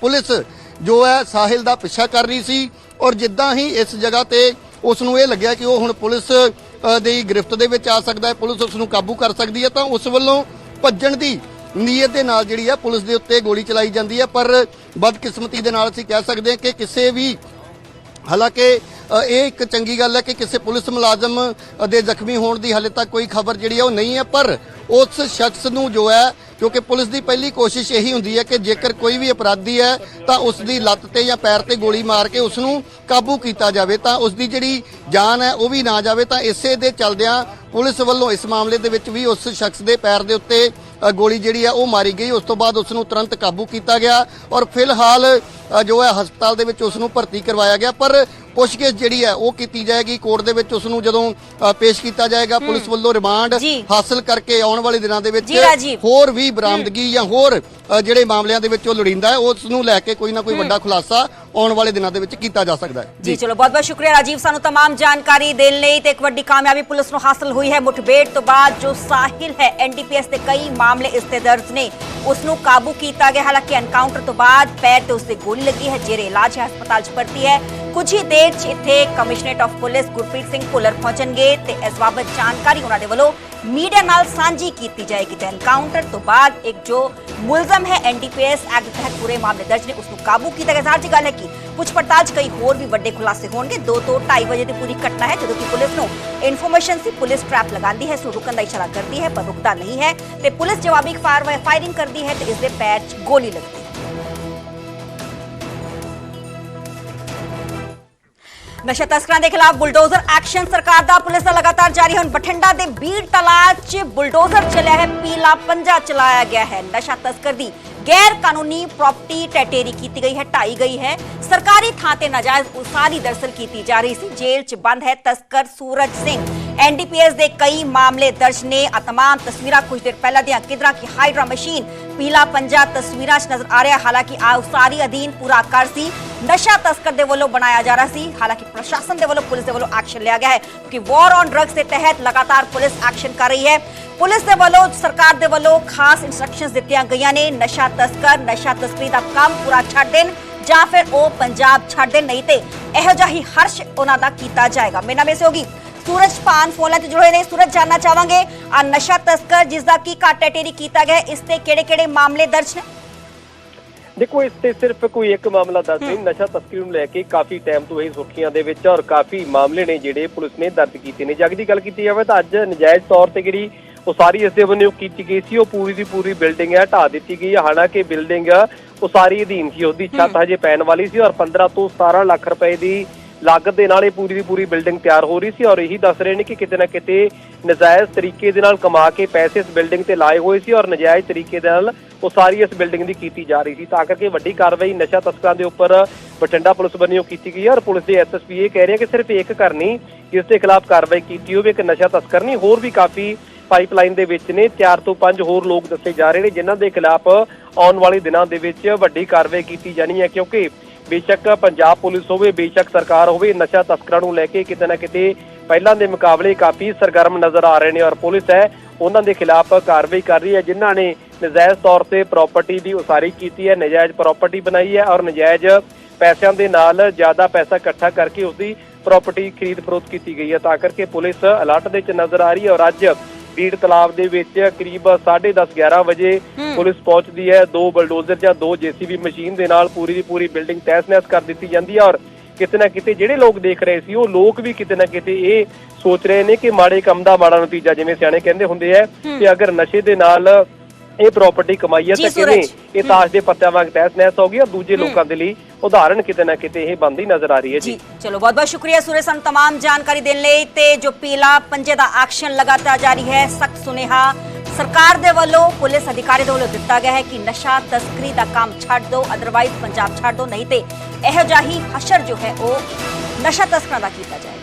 ਪੁਲਿਸ ਜੋ ਹੈ ਸਾਹਿਲ ਦਾ ਪਿੱਛਾ ਕਰ ਰਹੀ ਸੀ ਔਰ ਜਿੱਦਾਂ ਹੀ ਇਸ ਜਗ੍ਹਾ ਤੇ ਉਸ ਨੂੰ ਇਹ ਲੱਗਿਆ ਕਿ ਉਹ ਹੁਣ ਪੁਲਿਸ ਦੀ ਗ੍ਰਿਫਤ ਦੇ ਵਿੱਚ ਆ ਸਕਦਾ ਹੈ। ਪੁਲਿਸ ਉਸ ਨੂੰ ਕਾਬੂ ਕਰ ਸਕਦੀ ਹੈ ਤਾਂ ਉਸ ਵੱਲੋਂ ਭੱਜਣ ਦੀ ਨੀਅਤ ਦੇ ਨਾਲ ਜਿਹੜੀ ਹੈ ਪੁਲਿਸ ਦੇ ਉੱਤੇ ਗੋਲੀ ਚਲਾਈ ਜਾਂਦੀ ਹੈ। ਪਰ ਬਦਕਿਸਮਤੀ ਦੇ ਨਾਲ ਅਸੀਂ ਕਹਿ ਸਕਦੇ ਹਾਂ ਕਿ ਕਿਸੇ ਵੀ ਹਾਲਾਂਕਿ ਇਹ ਇੱਕ ਚੰਗੀ ਗੱਲ ਹੈ ਕਿ ਕਿਸੇ ਪੁਲਿਸ ਮੁਲਾਜ਼ਮ ਦੇ ਜ਼ਖਮੀ ਹੋਣ ਦੀ ਹਾਲੇ ਤੱਕ ਕੋਈ ਖਬਰ ਜਿਹੜੀ ਹੈ ਉਹ ਨਹੀਂ ਹੈ। ਪਰ ਉਸ ਸ਼ਖਸ ਨੂੰ ਜੋ ਹੈ ਕਿਉਂਕਿ ਪੁਲਿਸ ਦੀ ਪਹਿਲੀ ਕੋਸ਼ਿਸ਼ ਇਹੀ ਹੁੰਦੀ ਹੈ ਕਿ ਜੇਕਰ ਕੋਈ ਵੀ ਅਪਰਾਧੀ ਹੈ ਤਾਂ ਉਸ ਦੀ ਲੱਤ ਤੇ ਜਾਂ ਪੈਰ ਤੇ ਗੋਲੀ ਮਾਰ ਕੇ ਉਸ ਨੂੰ ਕਾਬੂ ਕੀਤਾ ਜਾਵੇ ਤਾਂ ਉਸ ਦੀ ਜਿਹੜੀ ਜਾਨ ਹੈ ਉਹ ਵੀ ਨਾ ਜਾਵੇ। ਤਾਂ ਇਸੇ ਦੇ ਚਲਦਿਆਂ ਪੁਲਿਸ ਵੱਲੋਂ ਇਸ ਮਾਮਲੇ ਦੇ ਵਿੱਚ ਵੀ ਉਸ ਸ਼ਖਸ ਦੇ ਪੈਰ ਦੇ ਉੱਤੇ ਗੋਲੀ ਜਿਹੜੀ ਹੈ ਉਹ ਮਾਰੀ ਗਈ। ਉਸ ਤੋਂ ਬਾਅਦ ਉਸ ਨੂੰ ਤੁਰੰਤ ਕਾਬੂ ਕੀਤਾ ਗਿਆ ਔਰ ਫਿਲਹਾਲ ਜੋ ਹੈ ਹਸਪਤਾਲ ਦੇ ਵਿੱਚ ਉਸ ਨੂੰ ਭਰਤੀ ਕਰਵਾਇਆ ਗਿਆ। ਪਰ ਪੁੱਛਗਿੱਛ ਜਿਹੜੀ ਹੈ ਉਹ ਕੀਤੀ ਜਾਏਗੀ। ਕੋਰਟ ਦੇ ਵਿੱਚ ਉਸ ਨੂੰ ਜਦੋਂ ਪੇਸ਼ ਕੀਤਾ ਜਾਏਗਾ ਪੁਲਿਸ ਵੱਲੋਂ ਰਿਮਾਂਡ। ਹਾਸਲ ਕਰਕੇ ਆਉਣ ਵਾਲੇ ਦਿਨਾਂ ਦੇ ਵਿੱਚ ਜੀ, ਰਾਜੀਵ। ਹੋਰ ਵੀ ਬਰਾਮਦਗੀ ਜਾਂ ਹੋਰ ਅ, ਜਿਹੜੇ ਮਾਮਲਿਆਂ ਦੇ ਵਿੱਚ ਉਹ ਲੋੜੀਂਦਾ ਹੈ ਉਸ ਨੂੰ ਲੈ ਕੇ ਕੋਈ ਨਾ ਕੋਈ ਵੱਡਾ ਖੁਲਾਸਾ ਆਉਣ ਵਾਲੇ ਦਿਨਾਂ ਦੇ ਵਿੱਚ ਕੀਤਾ ਜਾ ਸਕਦਾ ਹੈ ਜੀ ਚਲੋ ਬਹੁਤ ਬਹੁਤ ਸ਼ੁਕਰੀਆ ਰਾਜੀਵ ਸਾਨੂੰ तमाम ਜਾਣਕਾਰੀ ਦੇਣ ਲਈ ਤੇ ਇੱਕ ਵੱਡੀ ਕਾਮਯਾਬੀ ਪੁਲਿਸ ਨੂੰ ਹਾਸਲ ਹੋਈ ਹੈ ਮੁਠਭੇੜ ਤੋਂ ਬਾਅਦ ਜੋ ਸਾਹਿਲ ਹੈ ਐਨਡੀਪੀਐਸ ਦੇ ਕਈ ਮਾਮਲੇ ਇਸ ਤੇ ਦਰਜ ਨੇ ਉਸ ਨੂੰ ਕਾਬੂ ਕੀਤਾ ਗਿਆ ਹਾਲਾਂਕਿ ਐਨਕਾਊਂਟਰ ਤੋਂ ਬਾਅਦ ਪੈਰ ਤੇ ਉਸ ਦੇ ਗੋਲੀ ਲੱਗੀ ਹੈ ਜੇਰੇ ਇਲਾਜ ਹੈ ਹਸਪਤਾਲ 'ਚ ਭਰਤੀ ਹੈ ਕੁਝ ਹੀ ਦੇਰ 'ਚ ਇੱਥੇ commissionerate of police Gurpreet Singh Bhullar ਪਹੁੰਚਣਗੇ ਤੇ ਇਸ ਬਾਬਤ ਜਾਣਕਾਰੀ ਉਹਨਾਂ ਦੇ ਵੱਲੋਂ ਮੀਡੀਆ ਨਾਲ ਸਾਂਝੀ ਕੀਤੀ ਜਾਏਗੀ। ਤੇ ਐਨਕਾਊਂਟਰ ਤੋਂ ਬਾਅਦ ਇੱਕ ਜੋ ਮੁਲਜ਼ਮ ਹੈ ਐਨਡੀਪੀਐਸ ਐਕਟ ਤਹਿਤ ਪੂਰੇ ਮਾਮਲੇ ਦਰਜ ਨੇ ਉਸ ਨੂੰ ਕਾਬੂ ਕੀਤਾ ਗਿਆ। ਜ਼ਾਹਰ ਗੱਲ ਹੈ ਕਿ ਪੁੱਛ ਪੜਤਾਲ 'ਚ ਕਈ ਹੋਰ ਵੀ ਵੱਡੇ ਖੁਲਾਸੇ ਹੋਣਗੇ। 2 ਤੋਂ 2:30 ਵਜੇ ਦੀ ਪੂਰੀ ਘਟਨਾ ਹੈ, ਜਦੋਂ ਕਿ ਪੁਲਿਸ ਨੂੰ ਇਨਫੋਰਮੇਸ਼ਨ ਸੀ, ਪੁਲਿਸ ਟ੍ਰੈਪ ਲਗਾਉਂਦੀ ਹੈ ਇਸ ਨੂੰ ਰੁਕਣ ਦਾ ਇਸ਼ਾਰਾ ਕਰਦੀ ਹੈ, ਪਰ ਰੁਕਦਾ ਨਹੀਂ ਹੈ ਤੇ ਪੁਲਿਸ ਜਵਾਬੀ ਫਾਇਰਿੰਗ ਕਰਦੀ ਹੈ ਤੇ ਇਸ ਦੇ ਪੈਰ 'ਚ ਗੋਲੀ ਲੱਗਦੀ ਨਸ਼ਾ ਤਸਕਰਾਂ ਦੇ ਖਿਲਾਫ ਬੁਲਡੋਜ਼ਰ ਐਕਸ਼ਨ ਸਰਕਾਰ ਦਾ, ਪੁਲਿਸ ਦਾ ਲਗਾਤਾਰ ਜਾਰੀ ਹੁਣ। ਬਠਿੰਡਾ ਦੇ ਬੀੜ ਤਲਾਬ 'ਚ ਬੁਲਡੋਜ਼ਰ ਚੱਲਿਆ ਹੈ, ਪੀਲਾ ਪੰਜਾ ਚਲਾਇਆ ਗਿਆ ਹੈ। ਨਸ਼ਾ ਤਸਕਰ ਦੀ गैर कानूनी प्रॉपर्टी टटेरी की गई है, टाई गई है। सरकारी थाते नजायज उसारी दरअसल की जा रही थी जेल च बंद है तस्कर सूरज सिंह। एनडीपीएस के कई मामले दर्ज ने। तमाम तस्वीर कुछ देर पहला दिया किदरा की हाइड्रा मशीन पीला पंजा तस्वीर नज़र आ रहा हालाँकि आ उसारी अधीन पूरा कर सी। नशा तस्कर दे वालों बनाया जा रहा सी। हालाँकि प्रशासन दे वालों पुलिस दे वालों एक्शन लिया गया है, क्योंकि वॉर ऑन ड्रग्स के तहत लगातार पुलिस एक्शन कर रही है। ਪੁਲਿਸ ਦੇ ਵੱਲੋਂ ਸਰਕਾਰ ਦੇ ਵੱਲੋਂ ਖਾਸ ਇਨਸਟਰਕਸ਼ਨਸ ਦਿੱਤੀਆਂ ਗਈਆਂ ਨੇ। ਨਸ਼ਾ ਤਸਕਰ ਨਸ਼ਾ ਤਸਕਰੀ ਦਾ ਕੰਮ ਪੂਰਾ ਛੱਡ ਦੇਣ ਜਾਂ ਫਿਰ ਉਹ ਪੰਜਾਬ ਛੱਡ ਦੇਣ। ਨਹੀਂ ਤੇ ਇਹੋ ਜਿਹਾ ਹੀ ਹਰਸ਼ ਉਹਨਾਂ ਦਾ ਕੀਤਾ ਜਾਏਗਾ। ਮੇਰੇ ਵੈਸੇ ਹੋਗੀ ਸੂਰਜ ਪਾਨ ਫੋਨਾਂ ਤੇ ਜੁੜੇ ਨੇ। ਸੂਰਜ ਜਾਨਣਾ ਚਾਹਾਂਗੇ ਆ ਨਸ਼ਾ ਤਸਕਰ ਜਿਸ ਦਾ ਕੀ ਕਾਟੇਟੇਰੀ ਕੀਤਾ ਗਿਆ ਇਸ ਤੇ ਕਿਹੜੇ-ਕਿਹੜੇ ਮਾਮਲੇ ਦਰਜ ਨੇ? ਦੇਖੋ ਇਸ ਤੇ ਸਿਰਫ ਕੋਈ ਇੱਕ ਮਾਮਲਾ ਦਰਜ ਨਹੀਂ। ਨਸ਼ਾ ਤਸਕਰੀ ਨੂੰ ਲੈ ਕੇ ਕਾਫੀ ਟਾਈਮ ਤੋਂ ਇਹ ਸੁਰਖੀਆਂ ਦੇ ਵਿੱਚ ਔਰ ਕਾਫੀ ਮਾਮਲੇ ਨੇ ਜਿਹੜੇ ਪੁਲਿਸ ਨੇ ਦਰਜ ਕੀਤੇ ਨੇ। ਜਗ ਦੀ ਗੱਲ ਕੀਤੀ ਜਾਵੇ ਤਾਂ ਅੱਜ ਨਜਾਇਜ਼ ਤੌਰ ਤੇ ਜਿਹੜੀ ਉਸਾਰੀ ਇਸ ਦੇ ਵੱਲੋਂ ਕੀਤੀ ਗਈ ਸੀ। ਉਹ ਪੂਰੀ ਦੀ ਪੂਰੀ ਬਿਲਡਿੰਗ ਹੈ ਢਾਹ ਦਿੱਤੀ ਗਈ ਹੈ। ਹਾਲਾਂਕਿ ਬਿਲਡਿੰਗ ਉਸਾਰੀ ਅਧੀਨ ਸੀ। ਉਹਦੀ ਛੱਤ ਹਜੇ ਪੈਣ ਵਾਲੀ ਸੀ ਔਰ 15 ਤੋਂ 17 ਲੱਖ ਰੁਪਏ ਦੀ ਲਾਗਤ ਦੇ ਨਾਲ ਇਹ ਪੂਰੀ ਦੀ ਪੂਰੀ ਬਿਲਡਿੰਗ ਤਿਆਰ ਹੋ ਰਹੀ ਸੀ ਔਰ ਇਹੀ ਦੱਸ ਰਹੇ ਨੇ ਕਿ ਕਿਤੇ ਨਾ ਕਿਤੇ ਨਜਾਇਜ਼ ਤਰੀਕੇ ਦੇ ਨਾਲ ਕਮਾ ਕੇ ਪੈਸੇ ਇਸ ਬਿਲਡਿੰਗ ਤੇ ਲਾਏ ਹੋਏ ਸੀ ਔਰ ਨਜਾਇਜ਼ ਤਰੀਕੇ ਦੇ ਨਾਲ ਉਸਾਰੀ ਇਸ ਬਿਲਡਿੰਗ ਦੀ ਕੀਤੀ ਜਾ ਰਹੀ ਸੀ। ਤਾਂ ਕਰਕੇ ਵੱਡੀ ਕਾਰਵਾਈ ਨਸ਼ਾ ਤਸਕਰਾਂ ਦੇ ਉੱਪਰ ਬਠਿੰਡਾ ਪੁਲਿਸ ਵੱਲੋਂ ਕੀਤੀ ਗਈ ਹੈ ਔਰ ਪੁਲਿਸ ਦੇ ਐਸਐਸਪੀ ਇਹ ਕਹਿ ਰਹੇ ਕਿ ਸਿਰਫ ਇੱਕ ਘਰ ਨਹੀਂ ਇਸ ਦੇ ਖਿਲਾਫ ਕਾਰਵਾਈ ਕੀਤੀ ਹੋਵੇ। ਇੱਕ ਨਸ਼ਾ ਤਸਕਰ ਨਹੀਂ ਹੋਰ ਵੀ ਕਾਫੀ ਪਾਈਪਲਾਈਨ ਦੇ ਵਿੱਚ ਨੇ। ਚਾਰ ਤੋਂ ਪੰਜ ਹੋਰ ਲੋਕ ਦੱਸੇ ਜਾ ਰਹੇ ਨੇ, ਜਿਨ੍ਹਾਂ ਦੇ ਖਿਲਾਫ ਆਉਣ ਵਾਲੇ ਦਿਨਾਂ ਦੇ ਵਿੱਚ ਵੱਡੀ ਕਾਰਵਾਈ ਕੀਤੀ ਜਾਣੀ ਹੈ, ਕਿਉਂਕਿ ਬੇਸ਼ੱਕ ਪੰਜਾਬ ਪੁਲਿਸ ਹੋਵੇ, ਬੇਸ਼ੱਕ ਸਰਕਾਰ ਹੋਵੇ, ਨਸ਼ਾ ਤਸਕਰਾਂ ਨੂੰ ਲੈ ਕੇ ਕਿਤੇ ਨਾ ਕਿਤੇ ਪਹਿਲਾਂ ਦੇ ਮੁਕਾਬਲੇ ਕਾਫੀ ਸਰਗਰਮ ਨਜ਼ਰ ਆ ਰਹੇ ਨੇ ਔਰ ਪੁਲਿਸ ਹੈ, ਉਹਨਾਂ ਦੇ ਖਿਲਾਫ ਕਾਰਵਾਈ ਕਰ ਰਹੀ ਹੈ, ਜਿਨ੍ਹਾਂ ਨੇ ਨਜਾਇਜ਼ ਤੌਰ ਤੇ ਪ੍ਰਾਪਰਟੀ ਦੀ ਉਸਾਰੀ ਕੀਤੀ ਹੈ, ਨਜਾਇਜ਼ ਪ੍ਰਾਪਰਟੀ ਬਣਾਈ ਹੈ ਔਰ ਨਜਾਇਜ਼ ਪੈਸਿਆਂ ਦੇ ਨਾਲ ਜ਼ਿਆਦਾ ਪੈਸਾ ਇਕੱਠਾ ਕਰਕੇ ਉਸ ਦੀ ਪ੍ਰਾਪਰਟੀ ਖਰੀਦ ਫਰੋਖਤ ਕੀਤੀ ਗਈ ਹੈ। ਤਾਂ ਕਰਕੇ ਪੁਲਿਸ ਅਲਰਟ ਦੇ ਵਿੱਚ ਨਜ਼ਰ ਆ ਰਹੀ ਹੈ ਔਰ ਅੱਜ ਬੀੜ ਤਲਾਬ ਦੇ ਵਿੱਚ ਕਰੀਬ 10:30 11 ਵਜੇ ਪੁਲਿਸ ਪਹੁੰਚਦੀ ਹੈ। ਦੋ ਬਲਡੋਜ਼ਰ ਜਾਂ ਦੋ ਜੀਸੀਬੀ ਮਸ਼ੀਨ ਦੇ ਨਾਲ ਪੂਰੀ ਦੀ ਪੂਰੀ ਬਿਲਡਿੰਗ ਤਹਿਸ-ਨਹਿਸ ਕਰ ਦਿੱਤੀ ਜਾਂਦੀ ਹੈ ਔਰ ਕਿਤੇ ਨਾ ਕਿਤੇ ਜਿਹੜੇ ਲੋਕ ਦੇਖ ਰਹੇ ਸੀ ਉਹ ਲੋਕ ਵੀ ਕਿਤੇ ਨਾ ਕਿਤੇ ਇਹ ਸੋਚ ਰਹੇ ਨੇ ਕਿ ਮਾੜੇ ਕੰਮ ਦਾ ਮਾੜਾ ਨਤੀਜਾ ਜਿਵੇਂ ਸਿਆਣੇ ਕਹਿੰਦੇ ਹੁੰਦੇ ਆ ਕਿ ਅਗਰ ਨਸ਼ੇ ਦੇ ਨਾਲ ਇਹ ਪ੍ਰਾਪਰਟੀ ਕਮਾਈ ਹੈ ਜੀ ਤਾਂ ਸੂਰਜ। ਕਿਵੇਂ ਇਹ ਤਾਸ਼ ਦੇ ਪੱਤਿਆਂ ਵਾਂਗ ਤਹਿਸ-ਨਹਿਸ ਹੋ ਗਈ ਔਰ ਦੂਜੇ ਲੋਕਾਂ ਦੇ ਲਈ ਉਦਾਹਰਣ ਕਿਤੇ ਨਾ ਕਿਤੇ ਇਹ ਬੰਦੀ ਨਜ਼ਰ ਆ ਰਹੀ ਹੈ ਜੀ ਜੀ ਚਲੋ ਬਹੁਤ ਬਹੁਤ ਸ਼ੁਕਰੀਆ ਸੂਰਜ ਸਾਨੂੰ तमाम ਜਾਣਕਾਰੀ ਦੇਣ ਲਈ ਤੇ ਜੋ ਪੀਲਾ ਪੰਜੇ ਦਾ ਐਕਸ਼ਨ ਲਗਾਤਾਰ ਜਾਰੀ ਹੈ ਸਖਤ ਸੁਨੇਹਾ ਸਰਕਾਰ ਦੇ ਵੱਲੋਂ ਪੁਲਿਸ ਅਧਿਕਾਰੀ ਦੇ ਵੱਲੋਂ ਦਿੱਤਾ ਗਿਆ ਹੈ ਕਿ ਨਸ਼ਾ ਤਸਕਰੀ ਦਾ ਕੰਮ ਛੱਡ ਦਿਓ ਅਦਰਵਾਈਜ਼ ਪੰਜਾਬ ਛੱਡ ਦਿਓ ਨਹੀਂ ਤੇ ਇਹੋ ਜਿਹਾ ਹੀ ਹਸ਼ਰ ਜੋ ਹੈ ਉਹ ਨਸ਼ਾ ਤਸਕਰਾਂ ਦਾ ਕੀਤਾ ਜਾਏਗਾ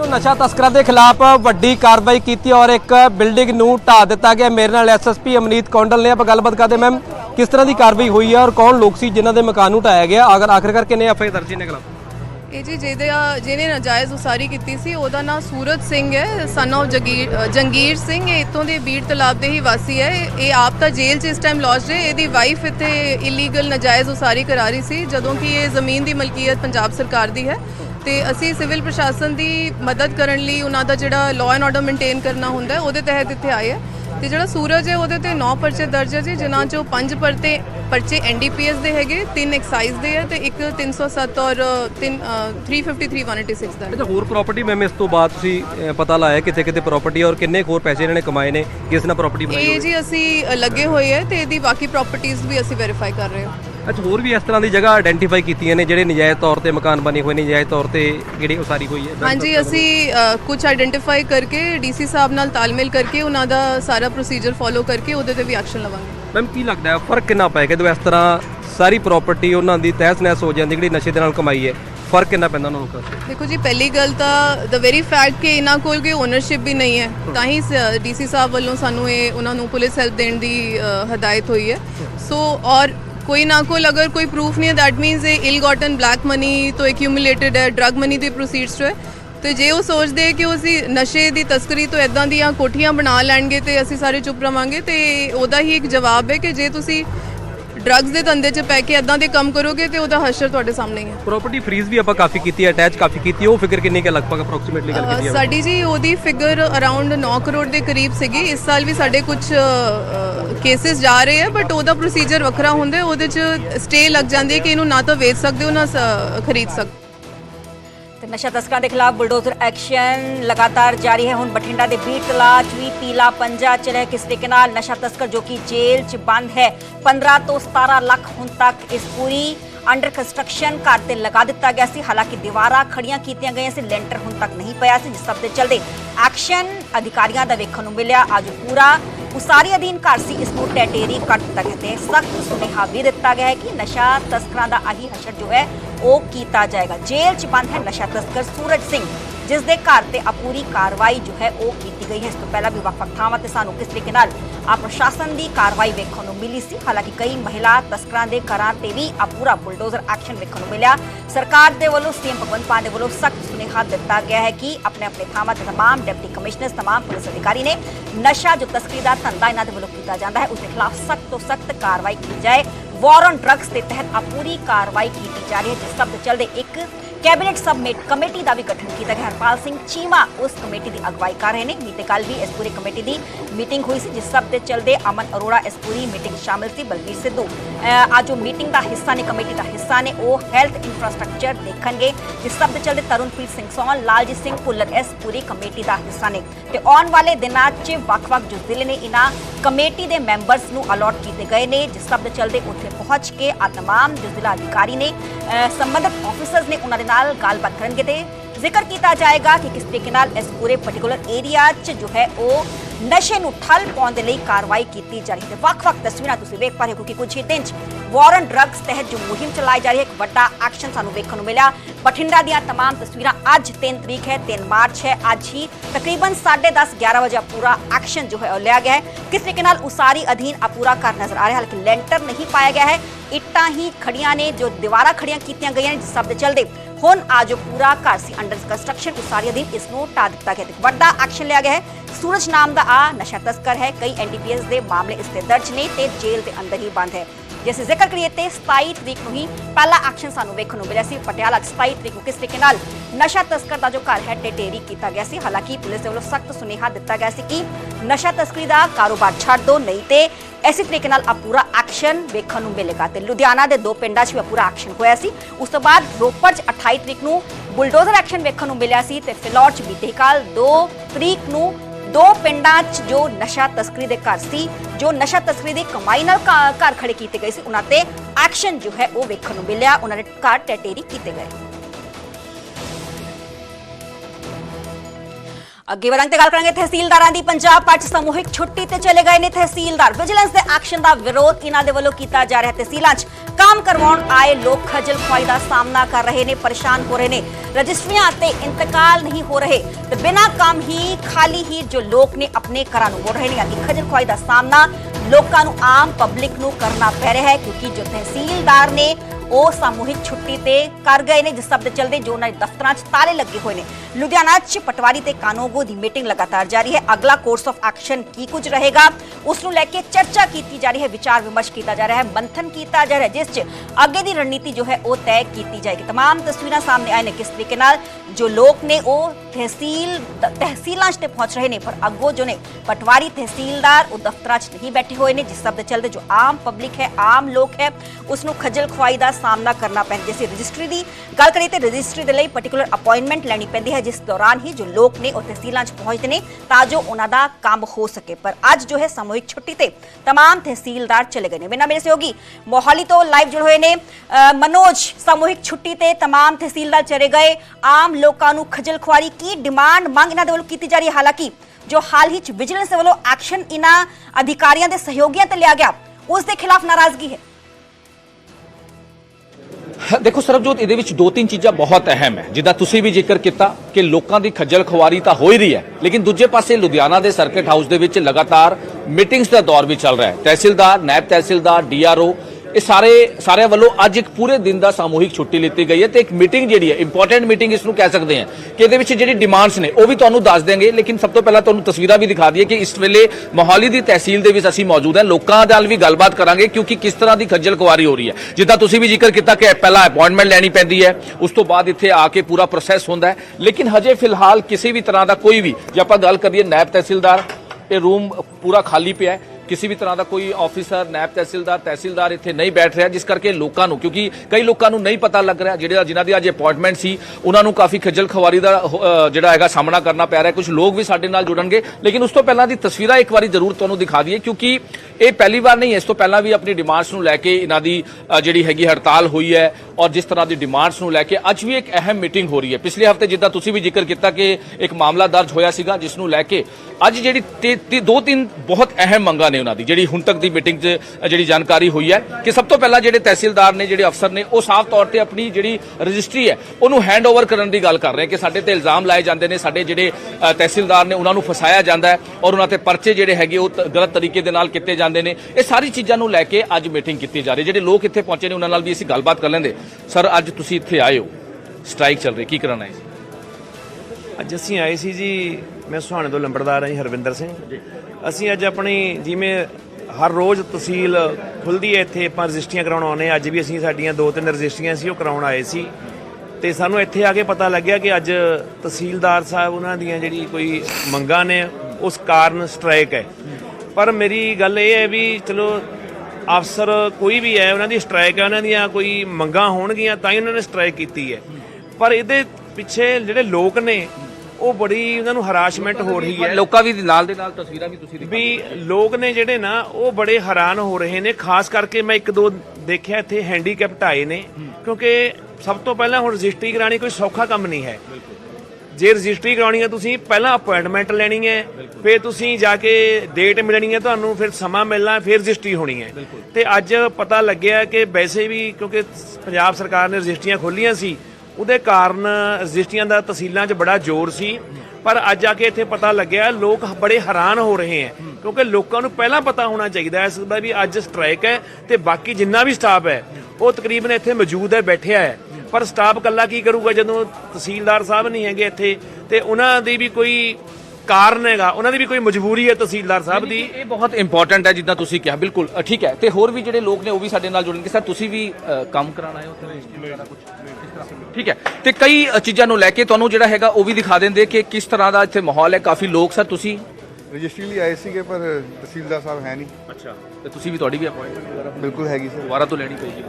ਉਹ ਨਸ਼ਾ ਤਸਕਰਾਂ ਦੇ ਖਿਲਾਫ ਵੱਡੀ ਕਾਰਵਾਈ ਕੀਤੀ ਔਰ ਇੱਕ ਬਿਲਡਿੰਗ ਨੂੰ ਢਾ ਦਿੱਤਾ ਗਿਆ। ਮੇਰੇ ਨਾਲ ਐਸਐਸਪੀ ਅਮਨੀਤ ਕੌਂਡਲ ਨੇ। ਆਪਾਂ ਗੱਲਬਾਤ ਕਰਦੇ ਮੈਮ, ਕਿਸ ਤਰ੍ਹਾਂ ਦੀ ਕਾਰਵਾਈ ਹੋਈ ਹੈ ਔਰ ਕੌਣ ਲੋਕ ਸੀ ਜਿਨ੍ਹਾਂ ਦੇ ਮਕਾਨ ਨੂੰ ਢਾਇਆ ਗਿਆ? ਅਗਰ ਆਖਿਰਕਾਰ ਕਿੰਨੇ ਐਫਆਈ ਦਰਜ ਨੇ ਖਿਲਾਫ ਇਹ ਜੀ, ਜਿਹਦੇ, ਜਿਹਨੇ ਨਾਜਾਇਜ਼ ਉਸਾਰੀ ਕੀਤੀ ਸੀ, ਉਹਦਾ ਨਾਮ ਸੂਰਜ ਸਿੰਘ ਹੈ ਸਨ of ਜਗੀਰ ਜੰਗੀਰ ਸਿੰਘ। ਇਹ ਇਤੋਂ ਦੇ ਬੀੜ ਤਲਾਬ ਦੇ ਹੀ ਵਾਸੀ ਹੈ। ਇਹ- ਆਪ ਤਾਂ ਜੇਲ੍ਹ 'ਚ ਇਸ ਟਾਈਮ ਲੌਜ ਹੈ ਇਹਦੀ ਵਾਈਫ ਇੱਥੇ ਇਲੀਗਲ ਨਾਜਾਇਜ਼ ਉਸਾਰੀ ਕਰਾ ਰਹੀ ਸੀ, ਜਦੋਂ ਕਿ ਇਹ ਜ਼ਮੀਨ ਦੀ ਮਲਕੀਅਤ ਪੰਜਾਬ ਸਰਕਾਰ ਦੀ ਹੈ। ਤੇ ਅਸੀਂ ਸਿਵਲ ਪ੍ਰਸ਼ਾਸਨ ਦੀ ਮਦਦ ਕਰਨ ਲਈ ਉਹਨਾਂ ਦਾ ਜਿਹੜਾ ਲਾਅ ਐਂਡ ਆਰਡਰ ਮੇਨਟੇਨ ਕਰਨਾ ਹੁੰਦਾ ਉਹਦੇ ਤਹਿਤ ਇੱਥੇ ਆਏ ਹੈ। ਤੇ ਜਿਹੜਾ ਸੂਰਜ ਹੈ ਉਹਦੇ ਤੇ 9 ਪਰਚੇ ਦਰਜ ਹੈ ਜੀ ਜਿਨ੍ਹਾਂ ਚੋਂ 5 ਪਰਤੇ ਪਰਚੇ ਐਨਡੀਪੀਐਸ ਦੇ ਹੈਗੇ 3 ਐਕਸਾਈਜ਼ ਦੇ ਹੈ ਤੇ ਇੱਕ 307 ਔਰ 3 353 186 ਦਾ। ਅੱਛਾ ਹੋਰ ਪ੍ਰਾਪਰਟੀ ਮੈਮ ਇਸ ਤੋਂ ਬਾਅਦ ਤੁਸੀਂ ਪਤਾ ਲਾਇਆ ਕਿੱਥੇ ਕਿੱਥੇ ਪ੍ਰਾਪਰਟੀ ਔਰ ਕਿੰਨੇ ਹੋਰ ਪੈਸੇ ਇਹਨਾਂ ਨੇ ਕਮਾਏ ਨੇ ਕਿਸ ਨਾਲ ਪ੍ਰਾਪਰਟੀ ਬਣਾਈ ਇਹ ਜੀ ਅਸੀਂ ਲੱਗੇ ਹੋਏ ਹੈ ਤੇ ਇਹਦੀ ਬਾਕੀ ਪ੍ਰਾਪਰਟੀਆਂ ਵੀ ਅਸੀਂ ਵੈਰੀਫਾਈ ਕਰ ਰਹੇ ਹਾਂ। ਅੱਛਾ ਹੋਰ ਵੀ ਇਸ ਤਰ੍ਹਾਂ ਦੀ ਜਗ੍ਹਾ ਆਇਡੈਂਟੀਫਾਈ ਕੀਤੀਆਂ ਨੇ ਜਿਹੜੇ ਨਜਾਇਜ਼ ਤੌਰ ਤੇ ਮਕਾਨ ਬਣੇ ਹੋਏ ਨੇ ਨਜਾਇਜ਼ ਤੌਰ ਤੇ ਜਿਹੜੀ ਉਸਾਰੀ ਹੋਈ ਹੈ? ਹਾਂਜੀ ਅਸੀਂ ਕੁਝ ਆਇਡੈਂਟੀਫਾਈ ਕਰਕੇ ਡੀਸੀ ਸਾਹਿਬ ਨਾਲ ਤਾਲਮੇਲ ਕਰਕੇ ਉਹਨਾਂ ਦਾ ਸਾਰਾ ਪ੍ਰੋਸੀਜਰ ਫੋਲੋ ਕਰਕੇ ਉਹਦੇ ਤੇ ਵੀ ਐਕਸ਼ਨ ਲਵਾਂਗੇ। ਮੈਮ ਕੀ ਲੱਗਦਾ ਹੈ ਫ਼ਰਕ ਕਿੰਨਾ ਪਏਗਾ ਜਦੋਂ ਇਸ ਤਰ੍ਹਾਂ ਸਾਰੀ ਪ੍ਰਾਪਰਟੀ ਉਹਨਾਂ ਦੀ ਤਹਿਸ ਨਹਿਸ ਹੋ ਜਾਂਦੀ ਜਿਹੜੀ ਨਸ਼ੇ ਦੇ ਨਾਲ ਕਮਾਈ ਹੈ? ਫ਼ਰਕ ਕਿੰਨਾ ਪੈਂਦਾ ਉਹਨਾਂ ਲੋਕਾਂ ਤੇ ਦੇਖੋ ਜੀ ਪਹਿਲੀ ਗੱਲ ਤਾਂ ਦ ਵੈਰੀ ਫੈਕਟ ਕਿ ਇਹਨਾਂ ਕੋਲ ਕੋਈ ਓਨਰਸ਼ਿਪ ਵੀ ਨਹੀਂ ਹੈ ਤਾਂ ਹੀ ਡੀਸੀ ਸਾਹਿਬ ਵੱਲੋਂ ਸਾਨੂੰ ਇਹ ਉਹਨਾਂ ਨੂੰ ਪੁਲਿਸ ਹੈਲਪ ਦੇਣ ਦੀ ਹਦਾਇਤ ਹੋਈ ਹੈ। ਸੋ ਔਰ ਕੋਈ ਨਾ ਕੋਲ ਅਗਰ ਕੋਈ ਪ੍ਰੂਫ ਨਹੀਂ ਹੈ ਦੈਟ ਮੀਨਸ ਇਹ ਇਲ ਗਾਟਨ ਬਲੈਕ ਮਨੀ ਤੋਂ ਐਕਿਊਮੂਲੇਟਡ ਹੈ ਡਰਗ ਮਨੀ ਦੇ ਪ੍ਰੋਸੀਡਸ ਹੈ। ਤੇ ਜੇ ਉਹ ਸੋਚਦੇ ਕਿ ਉਹ ਅਸੀਂ ਨਸ਼ੇ ਦੀ ਤਸਕਰੀ ਤੋਂ ਇਦਾਂ ਦੀਆਂ ਕੋਠੀਆਂ ਬਣਾ ਲੈਣਗੇ ਤੇ ਅਸੀਂ ਸਾਰੇ ਚੁੱਪ ਰਵਾਂਗੇ, ਤੇ ਉਹਦਾ ਹੀ ਇੱਕ ਜਵਾਬ ਹੈ ਕਿ ਜੇ ਤੁਸੀਂ ਡਰੱਗਸ ਦੇ ਧੰਦੇ 'ਚ ਪੈ ਕੇ ਇਦਾਂ ਦੇ ਕੰਮ ਕਰੋਗੇ ਤੇ ਉਹਦਾ ਹਸ਼ਰ ਤੁਹਾਡੇ ਸਾਹਮਣੇ ਹੀ ਹੈ। ਪ੍ਰਾਪਰਟੀ ਫਰੀਜ਼ ਵੀ ਆਪਾਂ ਕਾਫੀ ਕੀਤੀ ਹੈ ਅਟੈਚ ਕਾਫੀ ਕੀਤੀ ਹੈ ਉਹ ਫਿਗਰ ਕਿੰਨੀ ਕੁ ਹੈ? ਲਗਭਗ ਅਪਰੋਕਸੀਮੇਟਲੀ ਗੱਲ ਕੀਤੀ ਹੈ? ਸਾਡੀ ਜੀ ਉਹਦੀ ਫਿਗਰ ਅਰਾਊਂਡ 9 ਕਰੋੜ ਦੇ ਕਰੀਬ ਸੀਗੀ। ਇਸ ਸਾਲ ਵੀ ਸਾਡੇ ਕੁਝ ਕੇਸਿਸ ਜਾ ਰਹੇ ਆ ਬਟ ਉਹਦਾ ਪ੍ਰੋਸੀਜਰ ਵੱਖਰਾ ਹੁੰਦਾ ਹੈ ਉਹਦੇ 'ਚ ਸਟੇ ਲੱਗ ਜਾਂਦੀ ਹੈ ਕਿ ਇਹਨੂੰ ਨਾ ਤਾਂ ਵੇਚ ਸਕਦੇ ਹੋ ਨਾ ਸ- ਖਰੀਦ ਸਕਦੇ ਤੇ ਨਸ਼ਾ ਤਸਕਰਾਂ ਦੇ ਖਿਲਾਫ ਬੁਲਡੋਜ਼ਰ ਐਕਸ਼ਨ ਲਗਾਤਾਰ ਜਾਰੀ ਹੈ। ਹੁਣ ਬਠਿੰਡਾ ਦੇ ਬੀੜ ਤਲਾਬ ਵੀ ਪੀਲਾ ਪੰਜਾ ਚ ਰਹਿ। ਕਿਸ ਤਰੀਕੇ ਨਾਲ ਨਸ਼ਾ ਤਸਕਰ ਜੋ ਕਿ ਜੇਲ੍ਹ 'ਚ ਬੰਦ ਹੈ 15 ਤੋਂ 17 ਲੱਖ ਹੁਣ ਤੱਕ ਇਸ ਪੂਰੀ ਅੰਡਰ ਕੰਸਟਰਕਸ਼ਨ ਘਰ ਤੇ ਲਗਾ ਦਿੱਤਾ ਗਿਆ ਸੀ। ਹਾਲਾਂਕਿ ਦੀਵਾਰਾਂ ਖੜੀਆਂ ਕੀਤੀਆਂ ਗਈਆਂ ਸੀ, ਲੈਂਟਰ ਹੁਣ ਤੱਕ ਨਹੀਂ ਪਿਆ ਸੀ, ਜਿਸ ਸਭ ਦੇ ਚਲਦੇ ਐਕਸ਼ਨ ਅਧਿਕਾਰੀਆਂ ਦਾ ਵੇਖਣ ਨੂੰ ਮਿਲਿਆ। ਅੱਜ ਪੂਰਾ ਉਸਾਰੀ ਅਧੀਨ ਘਰ ਸੀ, ਇਸ ਨੂੰ ਟੈਟੇਰੀ ਕਰ ਦਿੱਤਾ ਗਿਆ ਤੇ ਸਖਤ ਸੁਨੇਹਾ ਵੀ ਦਿੱਤਾ ਗਿਆ ਹੈ ਕਿ ਨਸ਼ਾ ਤਸਕਰਾਂ ਦਾ ਆਹੀ ਹਸ਼ਰ ਜੋ ਹੈ, ਉਹ ਕੀਤਾ ਜਾਏਗਾ। ਜੇਲ੍ਹ 'ਚ ਬੰਦ ਹੈ ਨਸ਼ਾ ਤਸਕਰ ਸੂਰਜ ਸਿੰਘ। ਜਿਸ ਦੇ ਘਰ ਤੇ ਅਪੂਰੀ ਕਾਰਵਾਈ ਜੋ ਹੈ ਉਹ ਕੀਤੀ ਗਈ ਹੈ ਇਸ ਤੋਂ ਪਹਿਲਾਂ ਵੀ ਵੱਖ-ਵੱਖ ਥਾਵਾਂ ਤੇ ਸਾਨੂੰ ਕਿਸ ਤਰੀਕੇ ਨਾਲ ਆ ਪ੍ਰਸ਼ਾਸਨ ਦੀ ਕਾਰਵਾਈ ਵੇਖਣ ਨੂੰ ਮਿਲੀ ਸੀ ਹਾਲਾਂਕਿ ਕਈ ਮਹਿਲਾ ਤਸਕਰਾਂ ਦੇ ਘਰਾਂ ਤੇ ਵੀ ਆ ਪੂਰਾ ਬੁਲਡੋਜ਼ਰ ਐਕਸ਼ਨ ਵੇਖਣ ਨੂੰ ਮਿਲਿਆ ਸਰਕਾਰ ਦੇ ਵੱਲੋਂ ਸੀਐਮ ਭਗਵੰਤ ਮਾਨ ਦੇ ਵੱਲੋਂ ਸਖਤ ਸੁਨੇਹਾ ਦਿੱਤਾ ਗਿਆ ਹੈ ਕਿ ਆਪਣੇ ਆਪਣੇ ਥਾਵਾਂ ਤੇ तमाम ਡਿਪਟੀ ਕਮਿਸ਼ਨਰਸ तमाम ਪੁਲਿਸ ਅਧਿਕਾਰੀ ਨੇ ਨਸ਼ਾ ਜੋ ਤਸਕਰੀ ਦਾ ਧੰਦਾ ਇਹਨਾਂ ਦੇ ਵੱਲੋਂ ਕੀਤਾ ਜਾਂਦਾ ਹੈ ਉਸ ਦੇ ਖਿਲਾਫ ਸਖਤ ਤੋਂ ਸਖਤ ਕਾਰਵਾਈ ਕੀਤੀ ਜਾਏ ਵਾਰ ਔਨ ਡਰੱਗਸ ਦੇ ਤਹਿਤ ਆ ਪੂਰੀ ਕਾਰਵਾਈ ਕੀਤੀ ਜਾ ਰਹੀ ਹੈ ਜਿਸ ਸਭ ਦੇ ਚਲਦੇ ਇੱਕ ਕੈਬਨਿਟ ਸਬਮਿਟ ਕਮੇਟੀ ਦਾ ਵੀ ਗਠਨ ਕੀਤਾ ਗਿਆ। ਹਰਪਾਲ ਸਿੰਘ ਚੀਮਾ ਉਸ ਕਮੇਟੀ ਦੀ ਅਗਵਾਈ ਕਰ ਰਹੇ ਨੇ। ਬੀਤੇ ਕੱਲ ਵੀ ਇਸ ਪੂਰੀ ਕਮੇਟੀ ਦੀ ਮੀਟਿੰਗ ਹੋਈ ਸੀ ਜਿਸ ਸਭ ਦੇ ਚਲਦੇ ਅਮਨ ਅਰੋੜਾ ਇਸ ਪੂਰੀ ਮੀਟਿੰਗ ਸ਼ਾਮਿਲ ਸੀ ਬਲਬੀਰ ਸਿੱਧੂ। ਅੱਜ ਉਹ ਮੀਟਿੰਗ ਦਾ ਹਿੱਸਾ ਨੇ ਕਮੇਟੀ ਦਾ ਹਿੱਸਾ ਨੇ ਉਹ ਹੈਲਥ ਇਨਫਰਾਸਟ੍ਰਕਚਰ ਦੇਖਣਗੇ। ਜਿਸ ਸਭ ਦੇ ਚਲਦੇ ਤਰੁਣਪ੍ਰੀਤ ਸਿੰਘ ਸੋਹਣ ਲਾਲਜੀਤ ਸਿੰਘ ਭੁੱਲਰ ਇਸ ਪੂਰੀ ਕਮੇਟੀ ਦਾ ਹਿੱਸਾ ਨੇ। ਤੇ ਆਉਣ ਵਾਲੇ ਦਿਨਾਂ 'ਚ ਵੱਖ-ਵੱਖ ਜੋ ਜ਼ਿਲ੍ਹੇ ਨੇ ਇਹਨਾਂ ਕਮੇਟੀ ਦੇ ਮੈਂਬਰਸ ਨੂੰ ਅਲਾਟ ਕੀਤੇ ਗਏ ਨੇ। ਜਿਸ ਸਭ ਦੇ ਚਲਦੇ ਉੱਥੇ ਪਹੁੰਚ ਕੇ ਆ ਤਮਾਮ ਜੋ ਜ਼ਿਲ੍ਹਾ ਅਧਿਕਾਰੀ ਨੇ ਅਹ, ਸੰਬੰਧਿਤ ਆਫੀਸਰਸ ਨੇ ਉਹਨਾਂ ਦੇ ਨਾਲ ਗੱਲਬਾਤ ਕਰਨਗੇ ਤੇ ਜ਼ਿਕਰ ਕੀਤਾ ਜਾਏਗਾ ਕਿ ਕਿਸ ਤਰੀਕੇ ਨਾਲ ਇਸ ਪੂਰੇ ਪਾਰਟਿਕੂਲਰ ਏਰੀਆ 'ਚ ਜੋ ਹੈ ਉਹ ਨਸ਼ੇ ਨੂੰ ਠੱਲ ਪਾਉਣ ਦੇ ਲਈ ਕਾਰਵਾਈ ਕੀਤੀ ਜਾ ਰਹੀ ਹੈ ਵੱਖ-ਵੱਖ ਤਸਵੀਰਾਂ ਤੁਸੀਂ ਵੇਖ ਪਾ ਰਹੇ ਹੋ ਕਿ ਕੁਝ ਹੀ ਦਿਨ 'ਚ ਵਾਰਨ ਡਰੱਗਸ ਤਹਿਤ ਜੋ ਮੁਹਿੰਮ ਚਲਾਈ ਜਾ ਰਹੀ ਹੈ, ਇੱਕ ਵੱਡਾ ਐਕਸ਼ਨ ਸਾਨੂੰ ਵੇਖਣ ਨੂੰ ਮਿਲਿਆ। ਬਠਿੰਡਾ ਦੀਆਂ ਤਮਾਮ ਤਸਵੀਰਾਂ ਅੱਜ 3 ਤਰੀਕ ਹੈ 3 ਮਾਰਚ ਹੈ, ਅੱਜ ਹੀ ਤਕਰੀਬਨ 10:30 11 ਵਜੇ ਪੂਰਾ ਐਕਸ਼ਨ ਜੋ ਹੈ ਉਹ ਲਿਆ ਗਿਆ ਹੈ। ਕਿਸ ਤਰੀਕੇ ਨਾਲ ਉਸਾਰੀ ਅਧੀਨ ਆ ਪੂਰਾ ਘਰ ਨਜ਼ਰ ਆ ਰਿਹਾ, ਹਾਲਾਂਕਿ ਲੈਂਟਰ ਨਹੀਂ ਪਾਇਆ ਗਿਆ ਹੈ, ਇੱਟਾਂ ਹੀ ਖੜੀਆਂ ਨੇ, ਜੋ ਦੀਵਾਰਾਂ ਖੜੀਆਂ ਕੀਤੀਆਂ ਗਈਆਂ ਨੇ ਸਭ ਦੇ ਚਲਦੇ ਹੁਣ ਆ ਪੂਰਾ ਘਰ ਸੀ ਅੰਡਰ ਕੰਸਟਰਕਸ਼ਨ ਉਸਾਰੀ ਅਧੀਨ ਇਸ ਨੂੰ ਢਾ ਦਿੱਤਾ ਗਿਆ ਵੱਡਾ ਐਕਸ਼ਨ ਲਿਆ ਗਿਆ ਹੈ। ਸੂਰਜ ਨਾਮ ਦਾ ਆ ਨਸ਼ਾ ਤਸਕਰ ਹੈ। ਕਈ ਐਨਡੀਪੀਐਸ ਦੇ ਮਾਮਲੇ ਇਸ ਤੇ ਦਰਜ ਨੇ ਤੇ ਜੇਲ੍ਹ ਦੇ ਅੰਦਰ ਹੀ ਬੰਦ ਹੈ। ਜੇ ਅਸੀਂ ਜ਼ਿਕਰ ਕਰੀਏ ਤੇ 27 ਤਰੀਕ ਨੂੰ ਹੀ ਪਹਿਲਾ ਐਕਸ਼ਨ ਸਾਨੂੰ ਵੇਖਣ ਨੂੰ ਮਿਲਿਆ ਸੀ। ਪਟਿਆਲਾ 'ਚ 27 ਤਰੀਕ ਨੂੰ ਕਿਸ ਤਰੀਕੇ ਨਾਲ ਨਸ਼ਾ ਤਸਕਰ ਦਾ ਜੋ ਘਰ ਹੈ, ਟੇਟੇਰੀ ਕੀਤਾ ਗਿਆ ਸੀ। ਹਾਲਾਂਕਿ ਪੁਲਿਸ ਦੇ ਵੱਲੋਂ ਸਖਤ ਸੁਨੇਹਾ ਦਿੱਤਾ ਗਿਆ ਸੀ ਕਿ ਨਸ਼ਾ ਤਸਕਰੀ ਦਾ ਕਾਰੋਬਾਰ ਛੱਡ ਦਿਓ, ਨਹੀਂ ਤੇ ਐਸੀ ਤਰੀਕੇ ਨਾਲ ਆ ਪੂਰਾ ਐਕਸ਼ਨ ਵੇਖਣ ਨੂੰ ਮਿਲੇਗਾ ਤੇ ਲੁਧਿਆਣਾ ਦੇ ਦੋ ਪਿੰਡਾਂ 'ਚ ਵੀ ਪੂਰਾ ਐਕਸ਼ਨ ਹੋਇਆ ਸੀ। ਉਸ ਤੋਂ ਬਾਅਦ ਰੋਪੜ 'ਚ 28 ਤਰੀਕ ਨੂੰ ਬੁਲਡੋਜ਼ਰ ਐਕਸ਼ਨ ਵੇਖਣ ਨੂੰ ਮਿਲਿਆ ਸੀ ਤੇ ਫਿਲੌਰ 'ਚ ਬੀਤੇ ਕੱਲ 2 ਤਰੀਕ ਨੂੰ ਦੋ ਪਿੰਡਾਂ 'ਚ ਜੋ ਨਸ਼ਾ ਤਸਕਰੀ ਦੇ ਘਰ ਸੀ, ਜੋ ਨਸ਼ਾ ਤਸਕਰੀ ਦੀ ਕਮਾਈ ਨਾਲ ਘਰ ਖੜੇ ਕੀਤੇ ਗਏ ਸੀ, ਉਹਨਾਂ ਤੇ ਐਕਸ਼ਨ ਜੋ ਹੈ ਉਹ ਵੇਖਣ ਨੂੰ ਮਿਲਿਆ। ਉਹਨਾਂ ਦੇ ਘਰ ਟੈਟੇਰੀ ਕੀਤੇ ਗਏ। ਅੱਗੇ ਵਧਾਂਗੇ ਤੇ ਗੱਲ ਕਰਾਂਗੇ ਤਹਿਸੀਲਦਾਰਾਂ ਦੀ। ਪੰਜਾਬ ਭਰ ਸਮੂਹਿਕ ਛੁੱਟੀ ਤੇ ਚਲੇ ਗਏ ਨੇ ਤਹਿਸੀਲਦਾਰ। ਵਿਜੀਲੈਂਸ ਦੇ ਐਕਸ਼ਨ ਦਾ ਵਿਰੋਧ ਇਹਨਾਂ ਦੇ ਵੱਲੋਂ ਕੀਤਾ ਜਾ ਰਿਹਾ। ਤਹਿਸੀਲਾਂ 'ਚ ਕੰਮ ਕਰਵਾਉਣ ਆਏ ਲੋਕ ਖੱਜਲ ਖੁਆਈ ਦਾ ਸਾਹਮਣਾ ਕਰ ਰਹੇ ਨੇ, ਪਰੇਸ਼ਾਨ ਹੋ ਰਹੇ ਨੇ। ਰਜਿਸਟਰੀਆਂ ਤੇ ਇੰਤਕਾਲ ਨਹੀਂ ਹੋ ਰਹੇ ਤੇ ਬਿਨਾਂ ਕੰਮ ਹੀ, ਖਾਲੀ ਹੀ ਜੋ ਲੋਕ ਨੇ ਆਪਣੇ ਘਰਾਂ ਨੂੰ ਮੋੜ ਰਹੇ ਨੇ। ਯਾਨੀ ਖੱਜਲ ਖੁਆਈ ਦਾ ਸਾਹਮਣਾ ਲੋਕਾਂ ਨੂੰ, ਆਮ ਪਬਲਿਕ ਨੂੰ ਕਰਨਾ ਪੈ ਰਿਹਾ ਹੈ ਕਿਉਂਕਿ ਜੋ ਤਹਿਸੀਲਦਾਰ ਨੇ ਉਹ ਸਮੂਹਿਕ ਛੁੱਟੀ ਤੇ ਕਰ ਗਏ ਨੇ ਜਿਸ ਸਭ ਦੇ ਚਲਦੇ ਜੋ ਉਹਨਾਂ ਦੇ ਦਫ਼ਤਰਾਂ 'ਚ ਤਾਲੇ ਲੱਗੇ ਹੋਏ ਨੇ ਲੁਧਿਆਣਾ 'ਚ ਪਟਵਾਰੀ ਤੇ ਕਾਨੂੰਗੋ ਦੀ ਮੀਟਿੰਗ ਲਗਾਤਾਰ ਜਾਰੀ ਹੈ ਅਗਲਾ ਕੋਰਸ ਆਫ ਐਕਸ਼ਨ ਕੀ ਕੁਝ ਰਹੇਗਾ ਉਸ ਨੂੰ ਲੈ ਕੇ ਚਰਚਾ ਕੀਤੀ ਜਾ ਰਹੀ ਹੈ ਵਿਚਾਰ ਵਿਮਰਸ਼ ਕੀਤਾ ਜਾ ਰਿਹਾ ਹੈ ਮੰਥਨ ਕੀਤਾ ਜਾ ਰਿਹਾ ਹੈ ਜਿਸ 'ਚ ਅੱਗੇ ਦੀ ਰਣਨੀਤੀ ਜੋ ਹੈ ਉਹ ਤੈਅ ਕੀਤੀ ਜਾਏਗੀ तमाम ਤਸਵੀਰਾਂ ਸਾਹਮਣੇ ਆਏ ਨੇ ਕਿਸ ਤਰੀਕੇ ਨਾਲ ਜੋ ਲੋਕ ਨੇ ਉਹ ਤਹਿਸੀਲ ਦ- ਤਹਿਸੀਲਾਂ 'ਚ ਤੇ ਪਹੁੰਚ ਰਹੇ ਨੇ ਪਰ ਅੱਗੋਂ ਜੋ ਨੇ ਪਟਵਾਰੀ ਤਹਿਸੀਲਦਾਰ ਉਹ ਦਫ਼ਤਰਾਂ 'ਚ ਨਹੀਂ ਬੈਠੇ ਹੋਏ ਨੇ ਜਿਸ ਸਭ ਦੇ ਚਲਦੇ ਜੋ ਆਮ ਪਬਲਿਕ ਹੈ ਆਮ ਲੋਕ ਹੈ ਉਸ ਨੂੰ ਖੱਜਲ ਖੁਆਈ ਦਾ ਸਾਹਮਣਾ ਕਰਨਾ ਪੈਂਦਾ ਜੈਸੇ ਰਜਿਸਟਰੀ ਦੀ ਗੱਲ ਕਰੀਏ ਤੇ ਰਜਿਸਟਰੀ ਦੇ ਲਈ ਪਾਰਟਿਕੂਲਰ ਅਪਾਇੰਟਮੈਂਟ ਲੈਣੀ ਪੈਂਦੀ ਹੈ ਜਿਸ ਦੌਰਾਨ ਹੀ ਜੋ ਲੋਕ ਨੇ ਉਹ ਤਹਿਸੀਲਾਂ 'ਚ ਪਹੁੰਚਦੇ ਨੇ ਤਾਂ ਜੋ ਉਹਨਾਂ ਦਾ ਕੰਮ ਹੋ ਸਕੇ ਪਰ ਅੱਜ ਜੋ ਹੈ ਸਮੂਹਿਕ ਛੁੱਟੀ ਤੇ तमाम ਤਹਿਸੀਲਦਾਰ ਚਲੇ ਗਏ ਨੇ ਬਿਨਾਂ ਮੇਰੇ ਸਹਿਯੋਗੀ ਮੋਹਾਲੀ ਤੋਂ ਲਾਈਵ ਜੁੜੇ ਹੋਏ ਨੇ ਅ, ਮਨੋਜ ਸਮੂਹਿਕ ਛੁੱਟੀ ਤੇ तमाम ਤਹਿਸੀਲਦਾਰ ਚਲੇ ਗਏ ਆਮ ਲੋਕਾਂ ਨੂੰ ਖੱਜਲ ਖੁਆਰੀ ਕੀ ਡਿਮਾਂਡ ਮੰਗ ਇਹਨਾਂ ਦੇ ਵੱਲੋਂ ਕੀਤੀ ਜਾ ਰਹੀ ਹੈ ਹਾਲਾਂਕਿ ਜੋ ਹਾਲ ਹੀ ਚ ਵਿਜੀਲੈਂਸ ਦੇ ਵੱਲੋਂ ਐਕਸ਼ਨ ਇਹਨਾਂ ਅਧਿਕਾਰੀਆਂ ਦੇ ਸਹਿਯੋਗੀਆਂ ਤੇ ਲਿਆ ਗਿਆ ਉਸ ਦੇ ਖਿਲਾਫ ਨਾਰਾਜ਼ਗੀ ਹੈ ਦੇਖੋ ਸਰਬਜੋਤ, ਇਹਦੇ ਵਿੱਚ ਦੋ ਤਿੰਨ ਚੀਜ਼ਾਂ ਬਹੁਤ ਅਹਿਮ ਹੈ। ਜਿੱਦਾਂ ਤੁਸੀਂ ਵੀ ਜ਼ਿਕਰ ਕੀਤਾ ਕਿ ਲੋਕਾਂ ਦੀ ਖੱਜਲ ਖੁਆਰੀ ਤਾਂ ਹੋ ਹੀ ਰਹੀ ਹੈ, ਲੇਕਿਨ ਦੂਜੇ ਪਾਸੇ ਲੁਧਿਆਣਾ ਦੇ ਸਰਕਟ ਹਾਊਸ ਦੇ ਵਿੱਚ ਲਗਾਤਾਰ ਮੀਟਿੰਗਸ ਦਾ ਦੌਰ ਵੀ ਚੱਲ ਰਿਹਾ ਹੈ। ਤਹਿਸੀਲਦਾਰ, ਨਾਇਬ ਤਹਿਸੀਲਦਾਰ, ਡੀਆਰਓ ਇਹ ਸਾਰੇ ਸਾਰਿਆਂ ਵੱਲੋਂ ਅੱਜ ਇੱਕ ਪੂਰੇ ਦਿਨ ਦਾ ਸਮੂਹਿਕ ਛੁੱਟੀ ਲਿੱਤੀ ਗਈ ਹੈ ਤੇ ਇੱਕ ਮੀਟਿੰਗ ਜਿਹੜੀ ਹੈ ਇੰਪੋਰਟੈਂਟ ਮੀਟਿੰਗ ਇਸ ਨੂੰ ਕਹਿ ਸਕਦੇ ਹਾਂ ਕਿ ਇਹਦੇ ਵਿੱਚ ਜਿਹੜੀ ਡਿਮਾਂਡਸ ਨੇ, ਉਹ ਵੀ ਤੁਹਾਨੂੰ ਦੱਸ ਦੇਵਾਂਗੇ ਲੇਕਿਨ ਸਭ ਤੋਂ ਪਹਿਲਾਂ ਤੁਹਾਨੂੰ ਤਸਵੀਰਾਂ ਵੀ ਦਿਖਾ ਦਈਏ ਕਿ ਇਸ ਵੇਲੇ ਮੋਹਾਲੀ ਦੀ ਤਹਿਸੀਲ ਦੇ ਵਿੱਚ ਅਸੀਂ ਮੌਜੂਦ ਹਾਂ, ਲੋਕਾਂ ਨਾਲ ਵੀ ਗੱਲਬਾਤ ਕਰਾਂਗੇ ਕਿਉਂਕਿ ਕਿਸ ਤਰ੍ਹਾਂ ਦੀ ਖੱਜਲ ਖੁਆਰੀ ਹੋ ਰਹੀ ਹੈ। ਜਿੱਦਾਂ ਤੁਸੀਂ ਵੀ ਜ਼ਿਕਰ ਕੀਤਾ ਕਿ ਪਹਿਲਾਂ ਅਪਾਇੰਟਮੈਂਟ ਲੈਣੀ ਪੈਂਦੀ ਹੈ, ਉਸ ਤੋਂ ਬਾਅਦ ਇੱਥੇ ਆ ਕੇ ਪੂਰਾ ਪ੍ਰੋਸੈਸ ਹੁੰਦਾ ਹੈ, ਲੇਕਿਨ ਹਜੇ ਫਿਲਹਾਲ ਕਿਸੇ ਵੀ ਤਰ੍ਹਾਂ ਦਾ ਕੋਈ ਵੀ, ਜੇ ਆਪਾਂ ਗੱਲ ਕਰੀਏ ਨਾਇਬ ਤਹਿਸੀਲਦਾਰ, ਇਹ ਰੂਮ ਪੂਰਾ ਖਾਲੀ ਪਿਆ ਹੈ ਕਿਸੇ ਵੀ ਤਰ੍ਹਾਂ ਦਾ ਕੋਈ ਆਫੀਸਰ ਨੈਬ ਤਹਿਸੀਲਦਾਰ ਤਹਿਸੀਲਦਾਰ ਇੱਥੇ ਨਹੀਂ ਬੈਠ ਰਿਹਾ, ਜਿਸ ਕਰਕੇ ਲੋਕਾਂ ਨੂੰ, ਕਿਉਂਕਿ ਕਈ ਲੋਕਾਂ ਨੂੰ ਨਹੀਂ ਪਤਾ ਲੱਗ ਰਿਹਾ, ਜਿਹੜੇ ਜਿਨ੍ਹਾਂ ਦੀ ਅੱਜ ਅਪਾਇੰਟਮੈਂਟ ਸੀ, ਉਹਨਾਂ ਨੂੰ ਕਾਫੀ ਖੱਜਲ ਖਵਾਰੀ ਦਾ ਜਿਹੜਾ ਹੈਗਾ ਸਾਹਮਣਾ ਕਰਨਾ ਪੈ ਰਿਹਾ। ਕੁਝ ਲੋਕ ਵੀ ਸਾਡੇ ਨਾਲ ਜੁੜਨਗੇ, ਲੇਕਿਨ ਉਸ ਤੋਂ ਪਹਿਲਾਂ ਦੀ ਤਸਵੀਰਾਂ ਇੱਕ ਵਾਰੀ ਜ਼ਰੂਰ ਤੁਹਾਨੂੰ ਦਿਖਾ ਦਈਏ, ਕਿਉਂਕਿ ਇਹ ਪਹਿਲੀ ਵਾਰ ਨਹੀਂ, ਇਸ ਤੋਂ ਪਹਿਲਾਂ ਵੀ ਆਪਣੀ ਡਿਮਾਂਡਸ ਨੂੰ ਲੈ ਕੇ ਇਹਨਾਂ ਦੀ ਜਿਹੜੀ ਹੈਗੀ ਹੜਤਾਲ ਹੋਈ ਹੈ, ਔਰ ਜਿਸ ਤਰ੍ਹਾਂ ਦੀ ਡਿਮਾਂਡਸ ਨੂੰ ਲੈ ਕੇ ਅੱਜ ਵੀ ਇੱਕ ਅਹਿਮ ਮੀਟਿੰਗ ਹੋ ਰਹੀ ਹੈ। ਪਿਛਲੇ ਹਫ਼ਤੇ ਜਿੱਦਾਂ ਤੁਸੀਂ ਵੀ ਜ਼ਿਕਰ ਕੀਤਾ ਕਿ ਇੱਕ ਮਾਮਲਾ ਦਰਜ ਹੋਇਆ ਸੀਗਾ, ਜਿਸ ਨੂੰ ਲੈ ਕੇ ਅੱਜ ਜਿਹੜੀ ਦੋ ਤਿੰਨ ਬਹੁਤ ਅਹਿਮ ਮੰਗਾਂ ਨੇ ਉਹਨਾਂ ਦੀ। ਜਿਹੜੀ ਹੁਣ ਤੱਕ ਦੀ ਮੀਟਿੰਗ 'ਚ ਜਿਹੜੀ ਜਾਣਕਾਰੀ ਹੋਈ ਹੈ ਕਿ ਸਭ ਤੋਂ ਪਹਿਲਾਂ ਜਿਹੜੇ ਤਹਿਸੀਲਦਾਰ ਨੇ, ਜਿਹੜੇ ਅਫਸਰ ਨੇ, ਉਹ ਸਾਫ਼ ਤੌਰ ਤੇ ਆਪਣੀ ਜਿਹੜੀ ਰਜਿਸਟਰੀ ਹੈ, ਉਹਨੂੰ ਹੈਂਡਓਵਰ ਕਰਨ ਦੀ ਗੱਲ ਕਰ ਰਹੇ ਕਿ ਸਾਡੇ ਤੇ ਇਲਜ਼ਾਮ ਲਾਏ ਜਾਂਦੇ ਨੇ, ਸਾਡੇ ਜਿਹੜੇ ਤਹਿਸੀਲਦਾਰ ਨੇ ਉਹਨਾਂ ਨੂੰ ਫਸਾਇਆ ਜਾਂਦਾ ਹੈ ਔਰ ਉਹਨਾਂ ਤੇ ਪਰਚੇ ਜਿਹੜੇ ਹੈਗੇ ਉਹ ਗਲਤ ਤਰੀਕੇ ਦੇ ਨਾਲ ਕੀਤੇ ਜਾਂਦੇ ਨੇ। ਇਹ ਸਾਰੀ ਚੀਜ਼ਾਂ ਨੂੰ ਲੈ ਕੇ ਅੱਜ ਮੀਟਿੰਗ ਕੀਤੀ ਜਾ ਰਹੀ ਹੈ। ਜਿਹੜੇ ਲੋਕ ਇੱਥੇ ਪਹੁੰਚੇ ਨੇ, ਉਹਨਾਂ ਨਾਲ ਵੀ ਅਸੀਂ ਗੱਲਬਾਤ ਕਰ ਲੈਂਦੇ। ਸਰ, ਅੱਜ ਤੁਸੀਂ ਇੱਥੇ ਆਏ ਹੋ। ਸਟ੍ਰਾਈਕ ਚੱਲ ਰਹੀ ਕੀ ਕਰਨਾ ਹੈ ਅੱਜ ਅਸੀਂ ਆਏ ਸੀ ਜੀ ਮੈਂ ਸੁਹਾਣੇ ਤੋਂ ਲੰਬੜਦਾਰ ਹਾਂ ਜੀ, ਹਰਵਿੰਦਰ ਸਿੰਘ। ਅਸੀਂ ਅੱਜ ਆਪਣੀ ਜਿਵੇਂ ਹਰ ਰੋਜ਼ ਤਹਿਸੀਲ ਖੁੱਲਦੀ ਹੈ, ਇੱਥੇ ਆਪਾਂ ਰਜਿਸਟਰੀਆਂ ਕਰਾਉਣ ਆਉਂਦੇ ਹਾਂ। ਅੱਜ ਵੀ ਅਸੀਂ ਸਾਡੀਆਂ ਦੋ ਤਿੰਨ ਰਜਿਸਟਰੀਆਂ ਸੀ, ਉਹ ਕਰਾਉਣ ਆਏ ਸੀ। ਤੇ ਸਾਨੂੰ ਇੱਥੇ ਆ ਕੇ ਪਤਾ ਲੱਗਿਆ ਕਿ ਅੱਜ ਤਹਿਸੀਲਦਾਰ ਸਾਹਿਬ ਉਹਨਾਂ ਦੀਆਂ ਜਿਹੜੀ ਕੋਈ ਮੰਗਾਂ ਨੇ, ਉਸ ਕਾਰਨ ਸਟ੍ਰਾਈਕ ਹੈ। ਪਰ ਮੇਰੀ ਗੱਲ ਇਹ ਹੈ ਵੀ ਚਲੋ, ਅਫਸਰ ਕੋਈ ਵੀ ਹੈ, ਉਹਨਾਂ ਦੀ ਸਟ੍ਰਾਈਕ ਹੈ, ਉਹਨਾਂ ਦੀਆਂ ਕੋਈ ਮੰਗਾਂ ਹੋਣਗੀਆਂ, ਤਾਂ ਹੀ ਉਹਨਾਂ ਨੇ ਸਟ੍ਰਾਈਕ ਕੀਤੀ ਹੈ। ਪਰ ਇਹਦੇ ਪਿੱਛੇ ਜਿਹੜੇ ਲੋਕ ਨੇ ਉਹ ਬੜੀ ਉਹਨਾਂ ਨੂੰ ਹਰਾਸ਼ਮੈਂਟ ਹੋ ਰਹੀ ਹੈ। ਲੋਕਾਂ ਵੀ ਨਾਲ ਦੇ ਨਾਲ ਤਸਵੀਰਾਂ ਵੀ ਤੁਸੀਂ ਵੀ ਲੋਕ ਨੇ ਜਿਹੜੇ ਨਾ ਉਹ ਬੜੇ ਹੈਰਾਨ ਹੋ ਰਹੇ ਨੇ। ਖਾਸ ਕਰਕੇ ਮੈਂ ਇੱਕ ਦੋ ਦੇਖਿਆ ਇੱਥੇ ਹੈਂਡੀਕੈਪਟ ਆਏ ਨੇ। ਕਿਉਂਕਿ ਸਭ ਤੋਂ ਪਹਿਲਾਂ ਹੁਣ ਰਜਿਸਟਰੀ ਕਰਾਣੀ ਕੋਈ ਸੌਖਾ ਕੰਮ ਨਹੀਂ ਹੈ। ਜੇ ਰਜਿਸਟਰੀ ਕਰਾਉਣੀ ਹੈ ਤੁਸੀਂ ਪਹਿਲਾਂ ਅਪਾਇੰਟਮੈਂਟ ਲੈਣੀ ਹੈ। ਫਿਰ ਤੁਸੀਂ ਜਾ ਕੇ ਡੇਟ ਮਿਲਣੀ ਹੈ ਤੁਹਾਨੂੰ ਫਿਰ ਸਮਾਂ ਮਿਲਣਾ ਫਿਰ ਰਜਿਸਟਰੀ ਹੋਣੀ ਹੈ। ਤੇ ਅੱਜ ਪਤਾ ਲੱਗਿਆ ਕਿ ਵੈਸੇ ਵੀ ਕਿਉਂਕਿ ਪੰਜਾਬ ਸਰਕਾਰ ਨੇ ਰਜਿਸਟਰੀਆਂ ਖੋਲੀਆਂ ਸੀ ਉਹਦੇ ਕਾਰਨ ਰਜਿਸਟਰੀਆਂ ਦਾ ਤਹਿਸੀਲਾਂ 'ਚ ਬੜਾ ਜ਼ੋਰ ਸੀ। ਪਰ ਅੱਜ ਆ ਕੇ ਇੱਥੇ ਪਤਾ ਲੱਗਿਆ, ਲੋਕ ਬੜੇ ਹੈਰਾਨ ਹੋ ਰਹੇ ਹੈ। ਕਿਉਂਕਿ ਲੋਕਾਂ ਨੂੰ ਪਹਿਲਾਂ ਪਤਾ ਹੋਣਾ ਚਾਹੀਦਾ ਹੈ, ਇਸ ਦਾ ਵੀ ਅੱਜ ਸਟ੍ਰਾਈਕ ਹੈ ਤੇ ਬਾਕੀ ਜਿੰਨਾ ਵੀ ਸਟਾਫ ਹੈ, ਉਹ ਤਕਰੀਬਨ ਇੱਥੇ ਮੌਜੂਦ ਹੈ, ਬੈਠਿਆ ਹੈ। ਪਰ ਸਟਾਫ ਕੱਲਾ ਕੀ ਕਰੂਗਾ ਜਦੋਂ ਤਹਿਸੀਲਦਾਰ ਸਾਹਿਬ ਨਹੀਂ ਹੈਗੇ ਇੱਥੇ ਤੇ ਉਹਨਾਂ ਦੀ ਵੀ ਕੋਈ ਕਾਰਨ ਹੈਗਾ ਉਹਨਾਂ ਦੀ ਵੀ ਕੋਈ ਮਜਬੂਰੀ ਹੈ ਤਹਿਸੀਲਦਾਰ ਸਾਹਿਬ ਦੀ ਇਹ ਬਹੁਤ ਇੰਪੋਰਟੈਂਟ ਹੈ ਜਿੱਦਾਂ ਤੁਸੀਂ ਕਿਹਾ ਬਿਲਕੁਲ ਅ, ਠੀਕ ਹੈ ਤੇ ਹੋਰ ਵੀ ਜਿਹੜੇ ਲੋਕ ਨੇ ਉਹ ਵੀ ਸਾਡੇ ਨਾਲ ਜੁੜਨਗੇ। ਸਰ ਤੁਸੀਂ ਵੀ ਅ, ਕੰਮ ਕਰਾਉਣਾ ਹੈ ਉੱਥੇ? ਵਗੈਰਾ ਕੁਝ ਠੀਕ ਹੈ ਤੇ ਕਈ ਅ, ਚੀਜ਼ਾਂ ਨੂੰ ਲੈ ਕੇ ਤੁਹਾਨੂੰ ਜਿਹੜਾ ਹੈਗਾ ਉਹ ਵੀ ਦਿਖਾ ਦਿੰਦੇ ਕਿ ਕਿਸ ਤਰ੍ਹਾਂ ਦਾ ਇੱਥੇ ਮਾਹੌਲ ਹੈ ਕਾਫੀ ਲੋਕ ਸਰ ਤੁਸੀਂ? ਰਜਿਸਟਰੀ ਲਈ ਆਏ ਸੀਗੇ ਪਰ ਤਹਿਸੀਲਦਾਰ ਸਾਹਿਬ ਹੈ ਨਹੀਂ। ਅੱਛਾ ਤੇ ਤੁਸੀਂ ਵੀ ਤੁਹਾਡੀ ਵੀ ਅਪਾਇੰਟਮੈਂਟ ਵਗੈਰਾ ਬਿਲਕੁਲ ਹੈਗੀ ਸਰ। ਦੁਬਾਰਾ ਤੋਂ ਲੈਣੀ ਪਏਗੀ।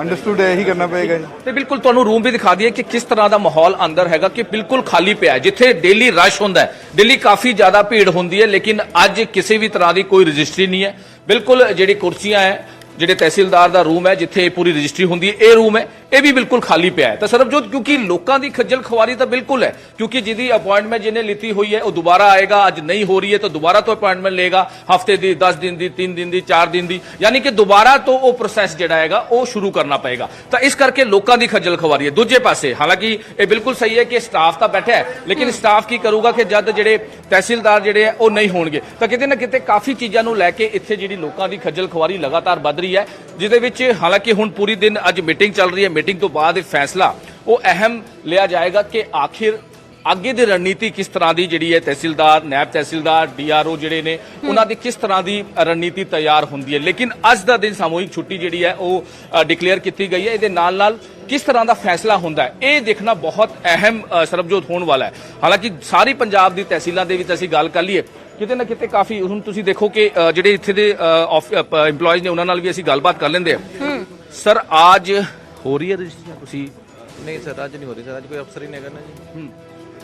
ਅੰਡਰਸਟੂਡ ਹੈ ਇਹੀ ਕਰਨਾ ਪਏਗਾ ਜੀ। ਤੇ ਬਿਲਕੁਲ ਤੁਹਾਨੂੰ ਰੂਮ ਵੀ ਦਿਖਾ ਦਈਏ ਕਿ ਕਿਸ ਤਰ੍ਹਾਂ ਦਾ ਮਾਹੌਲ ਅੰਦਰ ਹੈਗਾ ਕਿ ਬਿਲਕੁਲ ਖਾਲੀ ਪਿਆ ਜਿੱਥੇ ਡੇਲੀ ਰਸ਼ ਹੁੰਦਾ ਡੇਲੀ ਕਾਫੀ ਜ਼ਿਆਦਾ ਭੀੜ ਹੁੰਦੀ ਹੈ, ਲੇਕਿਨ ਅੱਜ ਕਿਸੇ ਵੀ ਤਰ੍ਹਾਂ ਦੀ ਕੋਈ ਰਜਿਸਟਰੀ ਨਹੀਂ ਹੈ। ਬਿਲਕੁਲ ਜਿਹੜੀ ਕੁਰਸੀਆਂ ਹੈ, ਜਿਹੜੇ ਤਹਿਸੀਲਦਾਰ ਦਾ ਰੂਮ ਹੈ, ਜਿੱਥੇ ਪੂਰੀ ਰਜਿਸਟਰੀ ਹੁੰਦੀ ਹੈ, ਇਹ ਰੂਮ ਹੈ। ਇਹ ਵੀ ਬਿਲਕੁਲ ਖਾਲੀ ਪਿਆ ਹੈ। ਤਾਂ ਸਰਬਜੋਤ, ਕਿਉਂਕਿ ਲੋਕਾਂ ਦੀ ਖੱਜਲ ਖਵਾਰੀ ਤਾਂ ਬਿਲਕੁਲ ਹੈ, ਕਿਉਂਕਿ ਜਿਹਦੀ ਅਪਾਇੰਟਮੈਂਟ ਜਿਹਨੇ ਲਿੱਤੀ ਹੋਈ ਹੈ, ਉਹ ਦੁਬਾਰਾ ਆਏਗਾ, ਅੱਜ ਨਹੀਂ ਹੋ ਰਹੀ ਹੈ, ਤਾਂ ਦੁਬਾਰਾ ਤੋਂ ਅਪਾਇੰਟਮੈਂਟ ਲਏਗਾ, ਹਫ਼ਤੇ ਦੀ 10 ਦਿਨ ਦੀ 3 ਦਿਨ ਦੀ 4 ਦਿਨ ਦੀ, ਯਾਨੀ ਕਿ ਦੁਬਾਰਾ ਤੋਂ ਉਹ ਪ੍ਰੋਸੈਸ ਜਿਹੜਾ ਹੈਗਾ, ਉਹ ਸ਼ੁਰੂ ਕਰਨਾ ਪਏਗਾ। ਤਾਂ ਇਸ ਕਰਕੇ ਲੋਕਾਂ ਦੀ ਖੱਜਲ ਖਵਾਰੀ ਹੈ। ਦੂਜੇ ਪਾਸੇ, ਹਾਲਾਂਕਿ ਇਹ ਬਿਲਕੁਲ ਸਹੀ ਹੈ ਕਿ ਸਟਾਫ ਤਾਂ ਬੈਠਾ ਹੈ, ਲੇਕਿਨ ਸਟਾਫ ਕੀ ਕਰੂਗਾ ਕਿ ਜਦ ਜਿਹੜੇ ਤਹਿਸੀਲਦਾਰ ਜਿਹੜੇ ਹੈ, ਉਹ ਨਹੀਂ ਹੋਣਗੇ। ਤਾਂ ਕਿਤੇ ਨਾ ਕਿਤੇ ਕਾਫੀ ਚੀਜ਼ਾਂ ਨੂੰ ਲੈ ਕੇ ਇੱਥੇ ਜਿਹੜੀ ਲੋਕਾਂ ਦੀ ਖੱਜਲ ਖਵਾਰੀ ਲਗਾਤਾਰ ਵੱਧ ਰਹੀ ਹੈ, ਜਿਹਦੇ ਵਿੱਚ ਹਾਲਾਂਕਿ ਹੁਣ ਪੂਰੀ ਦਿਨ ਅੱਜ ਮੀਟਿੰਗ ਚੱਲ ਰਹੀ ਹੈ ਮੀਟਿੰਗ ਤੋਂ ਬਾਅਦ ਇਹ ਫੈਸਲਾ ਉਹ ਅਹਿਮ ਲਿਆ ਜਾਏਗਾ ਕਿ ਆਖਿਰ ਅੱਗੇ ਦੀ ਰਣਨੀਤੀ ਕਿਸ ਤਰ੍ਹਾਂ ਦੀ ਜਿਹੜੀ ਹੈ ਤਹਿਸੀਲਦਾਰ ਨਾਇਬ ਤਹਿਸੀਲਦਾਰ ਡੀਆਰਓ ਜਿਹੜੇ ਨੇ ਉਹਨਾਂ ਦੀ ਕਿਸ ਤਰ੍ਹਾਂ ਦੀ ਰਣਨੀਤੀ ਤਿਆਰ ਹੁੰਦੀ ਹੈ। ਲੇਕਿਨ ਅੱਜ ਦਾ ਦਿਨ ਸਾਮੂਹਿਕ ਛੁੱਟੀ ਜਿਹੜੀ ਹੈ ਉਹ ਡਿਕਲੇਅਰ ਕੀਤੀ ਗਈ ਹੈ। ਇਹਦੇ ਨਾਲ ਨਾਲ ਕਿਸ ਤਰ੍ਹਾਂ ਦਾ ਫੈਸਲਾ ਹੁੰਦਾ ਹੈ ਇਹ ਦੇਖਣਾ ਬਹੁਤ ਅਹਿਮ ਸਰਬਜੋਤ ਹੋਣ ਵਾਲਾ ਹੈ। ਹਾਲਾਂਕਿ ਸਾਰੀ ਪੰਜਾਬ ਦੀ ਤਹਿਸੀਲਾਂ ਦੇ ਵਿੱਚ ਅਸੀਂ ਗੱਲ ਕਰ ਲਈਏ ਕਿਤੇ ਨਾ ਕਿਤੇ ਕਾਫੀ ਹੁਣ ਤੁਸੀਂ ਦੇਖੋ ਕਿ ਜਿਹੜੇ ਇੱਥੇ ਦੇ EMPLOYEES ਨੇ ਉਹਨਾਂ ਨਾਲ ਵੀ ਅਸੀਂ ਗੱਲਬਾਤ ਕਰ ਲੈਂਦੇ ਆ ਸਰ ਅੱਜ ਹੋ ਰਹੀ ਹੈ ਰਜਿਸਟਰੀ ਤੁਸੀਂ ਨਹੀਂ ਸਰ ਅੱਜ ਨਹੀਂ ਹੋ ਰਹੀ ਸਰ ਅੱਜ ਕੋਈ ਅਫਸਰ ਹੀ ਨਹੀਂ ਕਰਨਾ ਜੀ। ਹਮ,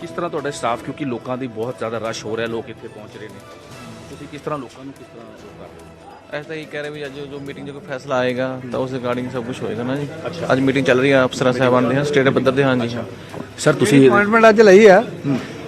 ਕਿਸ ਤਰ੍ਹਾਂ ਤੁਹਾਡਾ ਸਟਾਫ ਕਿਉਂਕਿ ਲੋਕਾਂ ਦੀ ਬਹੁਤ ਜ਼ਿਆਦਾ ਰਸ਼ ਹੋ ਰਿਹਾ ਲੋਕ ਇੱਥੇ ਪਹੁੰਚ ਰਹੇ ਨੇ। ਤੁਸੀਂ ਕਿਸ ਤਰ੍ਹਾਂ ਲੋਕਾਂ ਨੂੰ ਕਿਸ ਤਰ੍ਹਾਂ ਉਹ ਕਰ ਰਹੇ ਹੋ? ਐਸਾ ਹੀ ਕਹਿ ਰਹੇ ਵੀ ਅੱਜ ਜੋ ਮੀਟਿੰਗ 'ਚ ਕੋਈ ਫੈਸਲਾ ਆਏਗਾ ਤਾਂ ਉਸ ਰਿਗਾਰਡਿੰਗ ਸਭ ਕੁਝ ਹੋਏਗਾ ਨਾ ਜੀ। ਅੱਜ ਮੀਟਿੰਗ ਚੱਲ ਰਹੀ ਹੈ ਅਫਸਰਾਂ ਸਾਹਿਬਾਨ ਦੀ ਹਾਂ। ਸਟੇਟ ਪੱਧਰ ਤੇ ਹਾਂ ਜੀ ਹਾਂ ਸਰ ਤੁਸੀਂ ਅਪਾਇੰਟਮੈਂਟ ਅੱਜ ਲਈ ਆ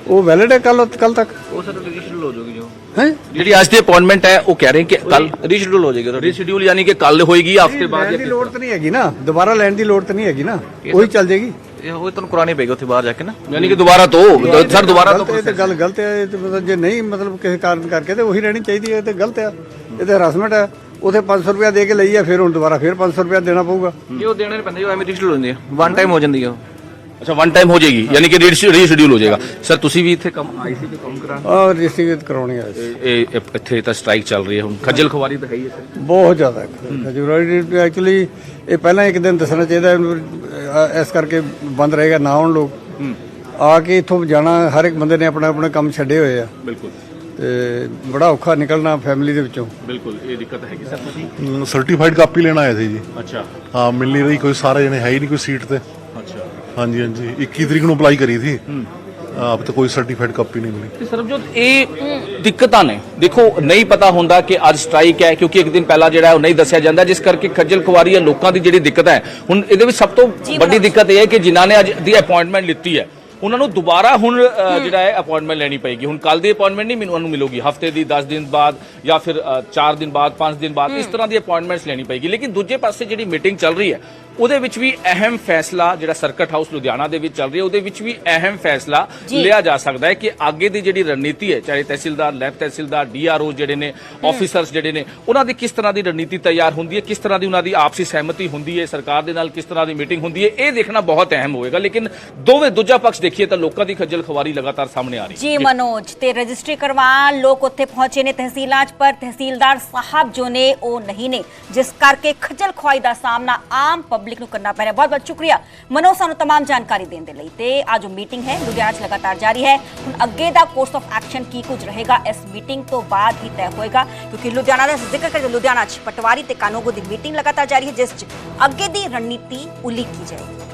ਉਹ ਵੈਲਿਡ ਹੈ ਕੱਲ ਕੱਲ ਤੱਕ? ਉਹ ਸਰ ਹੋ ਜਾਊਗੀ ਹੈ? ਜਿਹੜੀ ਅੱਜ ਦੀ ਅਪਾਇੰਟਮੈਂਟ ਹੈ ਉਹ ਕਹਿ ਰਹੇ ਕਿ ਕੱਲ ਰੀਸ਼ਡਿਊਲ ਹੋ ਜਾਏਗਾ ਰੀਸ਼ਡਿਊਲ ਯਾਨੀ ਕਿ ਕੱਲ ਹੋਏਗੀ ਹਫ਼ਤੇ ਬਾਅਦ ਲੈਣ ਦੀ ਲੋੜ ਤਾਂ ਨਹੀਂ ਹੈਗੀ ਨਾ। ਦੁਬਾਰਾ ਲੈਣ ਦੀ ਲੋੜ ਤਾਂ ਨਹੀਂ ਹੈਗੀ ਨਾ। ਉਹੀ ਚੱਲ ਜੇਗੀ ਇਹ ਉਹ ਤੁਹਾਨੂੰ ਕਰਾਣੀ ਪਏਗੀ ਉੱਥੇ ਬਾਹਰ ਜਾ ਕੇ ਨਾ। ਯਾਨੀ ਕਿ ਦੁਬਾਰਾ ਤੋਂ ਸਰ ਦੁਬਾਰਾ ਤੋਂ ਗਲਤ ਇਹ ਤੇ ਗੱਲ ਗਲਤ ਹੈ ਇਹ ਤੇ ਮਤਲਬ ਜੇ ਨਹੀਂ ਮਤਲਬ ਕਿਸੇ ਕਾਰਨ ਕਰਕੇ ਤੇ ਉਹੀ ਰਹਿਣੀ ਚਾਹੀਦੀ ਹੈ ਇਹ ਤੇ ਗਲਤ ਹੈ। ਇਹ ਤੇ ਹਰਾਸਮੈਂਟ ਹੈ। ਉਥੇ 500 ਰੁਪਇਆ ਦੇ ਕੇ ਲਈ ਹੈ ਫਿਰ ਹੁਣ ਦੁਬਾਰਾ ਫਿਰ 500 ਰੁਪਇਆ ਦੇਣਾ ਪਊਗਾ। ਇਹ ਉਹ ਦੇਣੇ ਨਹੀਂ ਪੈਂਦੇ ਜੋ ਐਵੇਂ ਰੀਸ਼ਡਿਊਲ ਹੁੰਦੀ ਹੈ। ਵਨ ਟਾਈਮ ਹੋ ਜਾਂਦੀ ਹੈ ਉਹ। ਅੱਛਾ ਵਨ ਟਾਈਮ ਹੋ ਜਾਏਗੀ ਯਾਨੀ ਕਿ ਰੀਸ਼ਡਿਊਲ ਹੋ ਜਾਏਗਾ। ਸਰ ਤੁਸੀਂ ਵੀ ਇੱਥੇ ਕੰਮ ਆਈ ਸੀ ਕਿ ਕੰਮ ਕਰਾਉਣ? ਆ ਰਜਿਸਟਰੀ ਕਰਾਉਣੀ ਹੈ ਇਹ ਇਹ ਇੱਥੇ ਤਾਂ ਸਟ੍ਰਾਈਕ ਚੱਲ ਰਹੀ ਹੈ ਹੁਣ। ਖੱਜਲ ਖਵਾਰੀ ਤਾਂ ਹੈ ਹੀ ਹੈ ਸਰ ਬਹੁਤ ਜ਼ਿਆਦਾ ਖਜੂਰਾੜੀ ਐਕਚੁਅਲੀ ਇਹ ਪਹਿਲਾਂ ਇੱਕ ਦਿਨ ਦੱਸਣਾ ਚਾਹੀਦਾ ਅਹ, ਇਸ ਕਰਕੇ ਬੰਦ ਰਹੇਗਾ ਨਾ ਆਉਣ ਲੋਕ। ਆ ਕੇ ਇੱਥੋਂ ਜਾਣਾ ਹਰ ਇੱਕ ਬੰਦੇ ਨੇ ਆਪਣਾ ਆਪਣਾ ਕੰਮ ਛੱਡੇ ਹੋਏ ਆ। ਬਿਲਕੁਲ। ਤੇ ਬੜਾ ਔਖਾ ਨਿਕਲਣਾ ਫੈਮਿਲੀ ਦੇ ਵਿੱਚੋਂ। ਬਿਲਕੁਲ ਇਹ ਦਿੱਕਤ ਹੈਗੀ ਸਰ ਤੁਸੀਂ? ਸਰਟੀਫਾਈਡ ਕਾਪੀ ਲੈਣ ਆਏ ਸੀ ਜੀ। ਅੱਛਾ। ਹਾਂ ਮਿਲ ਨਹੀਂ ਰਹੀ ਕੋਈ ਸਾਰੇ ਜਣੇ ਹੈ ਹੀ ਨਹੀਂ ਕੋਈ ਸੀਟ ਤੇ। ਹਾਂਜੀ ਹਾਂਜੀ। 21 ਤਰੀਕ ਨੂੰ ਅਪਲਾਈ ਕਰੀ ਸੀ। ਆਪ ਤਾਂ ਕੋਈ ਸਰਟੀਫਾਈਡ ਕਾਪੀ ਨਹੀਂ ਮਿਲੀ। ਤੇ ਸਰਬਜੋਤ ਇਹ ਦਿੱਕਤਾਂ ਨੇ। ਦੇਖੋ ਨਹੀਂ ਪਤਾ ਹੁੰਦਾ ਕਿ ਅੱਜ ਸਟ੍ਰਾਈਕ ਹੈ ਕਿਉਂਕਿ ਇੱਕ ਦਿਨ ਪਹਿਲਾਂ ਜਿਹੜਾ ਉਹ ਨਹੀਂ ਦੱਸਿਆ ਜਾਂਦਾ ਜਿਸ ਕਰਕੇ ਖੱਜਲ ਖੁਆਰੀ ਹੈ ਲੋਕਾਂ ਦੀ ਜਿਹੜੀ ਦਿੱਕਤ ਹੈ। ਹੁਣ ਇਹਦੇ ਵਿੱਚ ਸਭ ਤੋਂ ਵੱਡੀ ਦਿੱਕਤ ਇਹ ਹੈ ਕਿ ਜਿਨ੍ਹਾਂ ਨੇ ਅੱਜ ਦੀ ਅਪਾਇੰਟਮੈਂਟ ਲਿੱਤੀ ਹੈ ਉਹਨਾਂ ਨੂੰ ਦੁਬਾਰਾ ਹੁਣ ਅ, ਜਿਹੜਾ ਹੈ ਅਪਾਇੰਟਮੈਂਟ ਲੈਣੀ ਪਏਗੀ। ਹੁਣ ਕੱਲ ਦੀ ਅਪਾਇੰਟਮੈਂਟ ਨਹੀਂ ਮੈਨੂੰ ਉਹਨੂੰ ਮਿਲੂਗੀ। ਹਫ਼ਤੇ ਦੀ 10 ਦਿਨ ਬਾਅਦ ਜਾਂ ਫਿਰ 4 ਦਿਨ ਬਾਅਦ 5 ਦਿਨ ਬਾਅਦ ਇਸ ਤਰ੍ਹਾਂ ਦੀ ਅਪਾਇੰਟਮੈਂਟਸ ਲੈਣੀ ਪਏਗੀ। ਲੇਕਿਨ ਦੂਜੇ ਪਾਸੇ ਜਿਹੜੀ ਮੀਟਿੰਗ ਚੱਲ ਰਹੀ ਹੈ ਉਹਦੇ ਵਿੱਚ ਵੀ ਅਹਿਮ ਫੈਸਲਾ ਜਿਹੜਾ ਸਰਕਟ ਹਾਊਸ ਲੁਧਿਆਣਾ ਦੇ ਵਿੱਚ ਚੱਲ ਰਹੀ ਉਹਦੇ ਵਿੱਚ ਵੀ ਅਹਿਮ ਫੈਸਲਾ ਲਿਆ ਜਾ ਸਕਦਾ ਹੈ ਕਿ ਅੱਗੇ ਦੀ ਜਿਹੜੀ ਰਣਨੀਤੀ ਹੈ ਚਾਹੇ ਤਹਿਸੀਲਦਾਰ ਲੈਬ ਤਹਿਸੀਲਦਾਰ ਡੀਆਰਓ ਜਿਹੜੇ ਨੇ ਆਫੀਸਰਸ ਜਿਹੜੇ ਨੇ ਉਹਨਾਂ ਦੀ ਕਿਸ ਤਰ੍ਹਾਂ ਦੀ ਰਣਨੀਤੀ ਤਿਆਰ ਹੁੰਦੀ ਹੈ ਕਿਸ ਤਰ੍ਹਾਂ ਦੀ ਉਹਨਾਂ ਦੀ ਆਪਸੀ ਸਹਿਮਤੀ ਹੁੰਦੀ ਹੈ ਸਰਕਾਰ ਦੇ ਨਾਲ ਕਿਸ ਤਰ੍ਹਾਂ ਦੀ ਮੀਟਿੰਗ ਹੁੰਦੀ ਹੈ ਇਹ ਦੇਖਣਾ ਬਹੁਤ ਅਹਿਮ ਹੋਵੇਗਾ। ਲੇਕਿਨ ਦੋਵੇਂ ਦੂਜਾ ਪੱਖ ਦੇਖੀਏ ਤਾਂ ਲੋਕਾਂ ਦੀ ਖੱਜਲ ਖਵਾਰੀ ਲਗਾਤਾਰ ਸਾਹਮਣੇ ਆ ਰਹੀ ਹੈ। ਜੀ ਮਨੋਜ ਤੇ ਰਜਿਸਟਰੀ ਕਰਵਾਉਣ ਲੋਕ ਉੱਥੇ ਪਹੁੰਚੇ ਨੇ ਤਹਿਸੀਲਾਂ 'ਚ ਪਰ ਤਹਿਸੀਲਦਾਰ ਸਾਹਿਬ ਜੋ ਨੇ ਉਹ ਨਹੀਂ ਨੇ ਜਿਸ ਕਰਕੇ ਖੱਜਲ ਖੁਆਈ ਦਾ ਸਾਹਮਣਾ ਆਮ ਪਬਲਿਕ पब्लिक नु करना पै रहा बहुत बहुत शुक्रिया। मनोज सू तमाम जानकारी देने दे लिए आज मीटिंग है, लुधियाना लगातार जारी है। हम अगे का कोर्स ऑफ़ एक्शन की कुछ रहेगा। इस मीटिंग तो बाद ही तय होएगा, क्योंकि लुधियाना का ज़िक्र करके लुधियाना पटवारी कानूगो की मीटिंग लगातार जारी है, जिस अगे की रणनीति उलीकी जाएगी।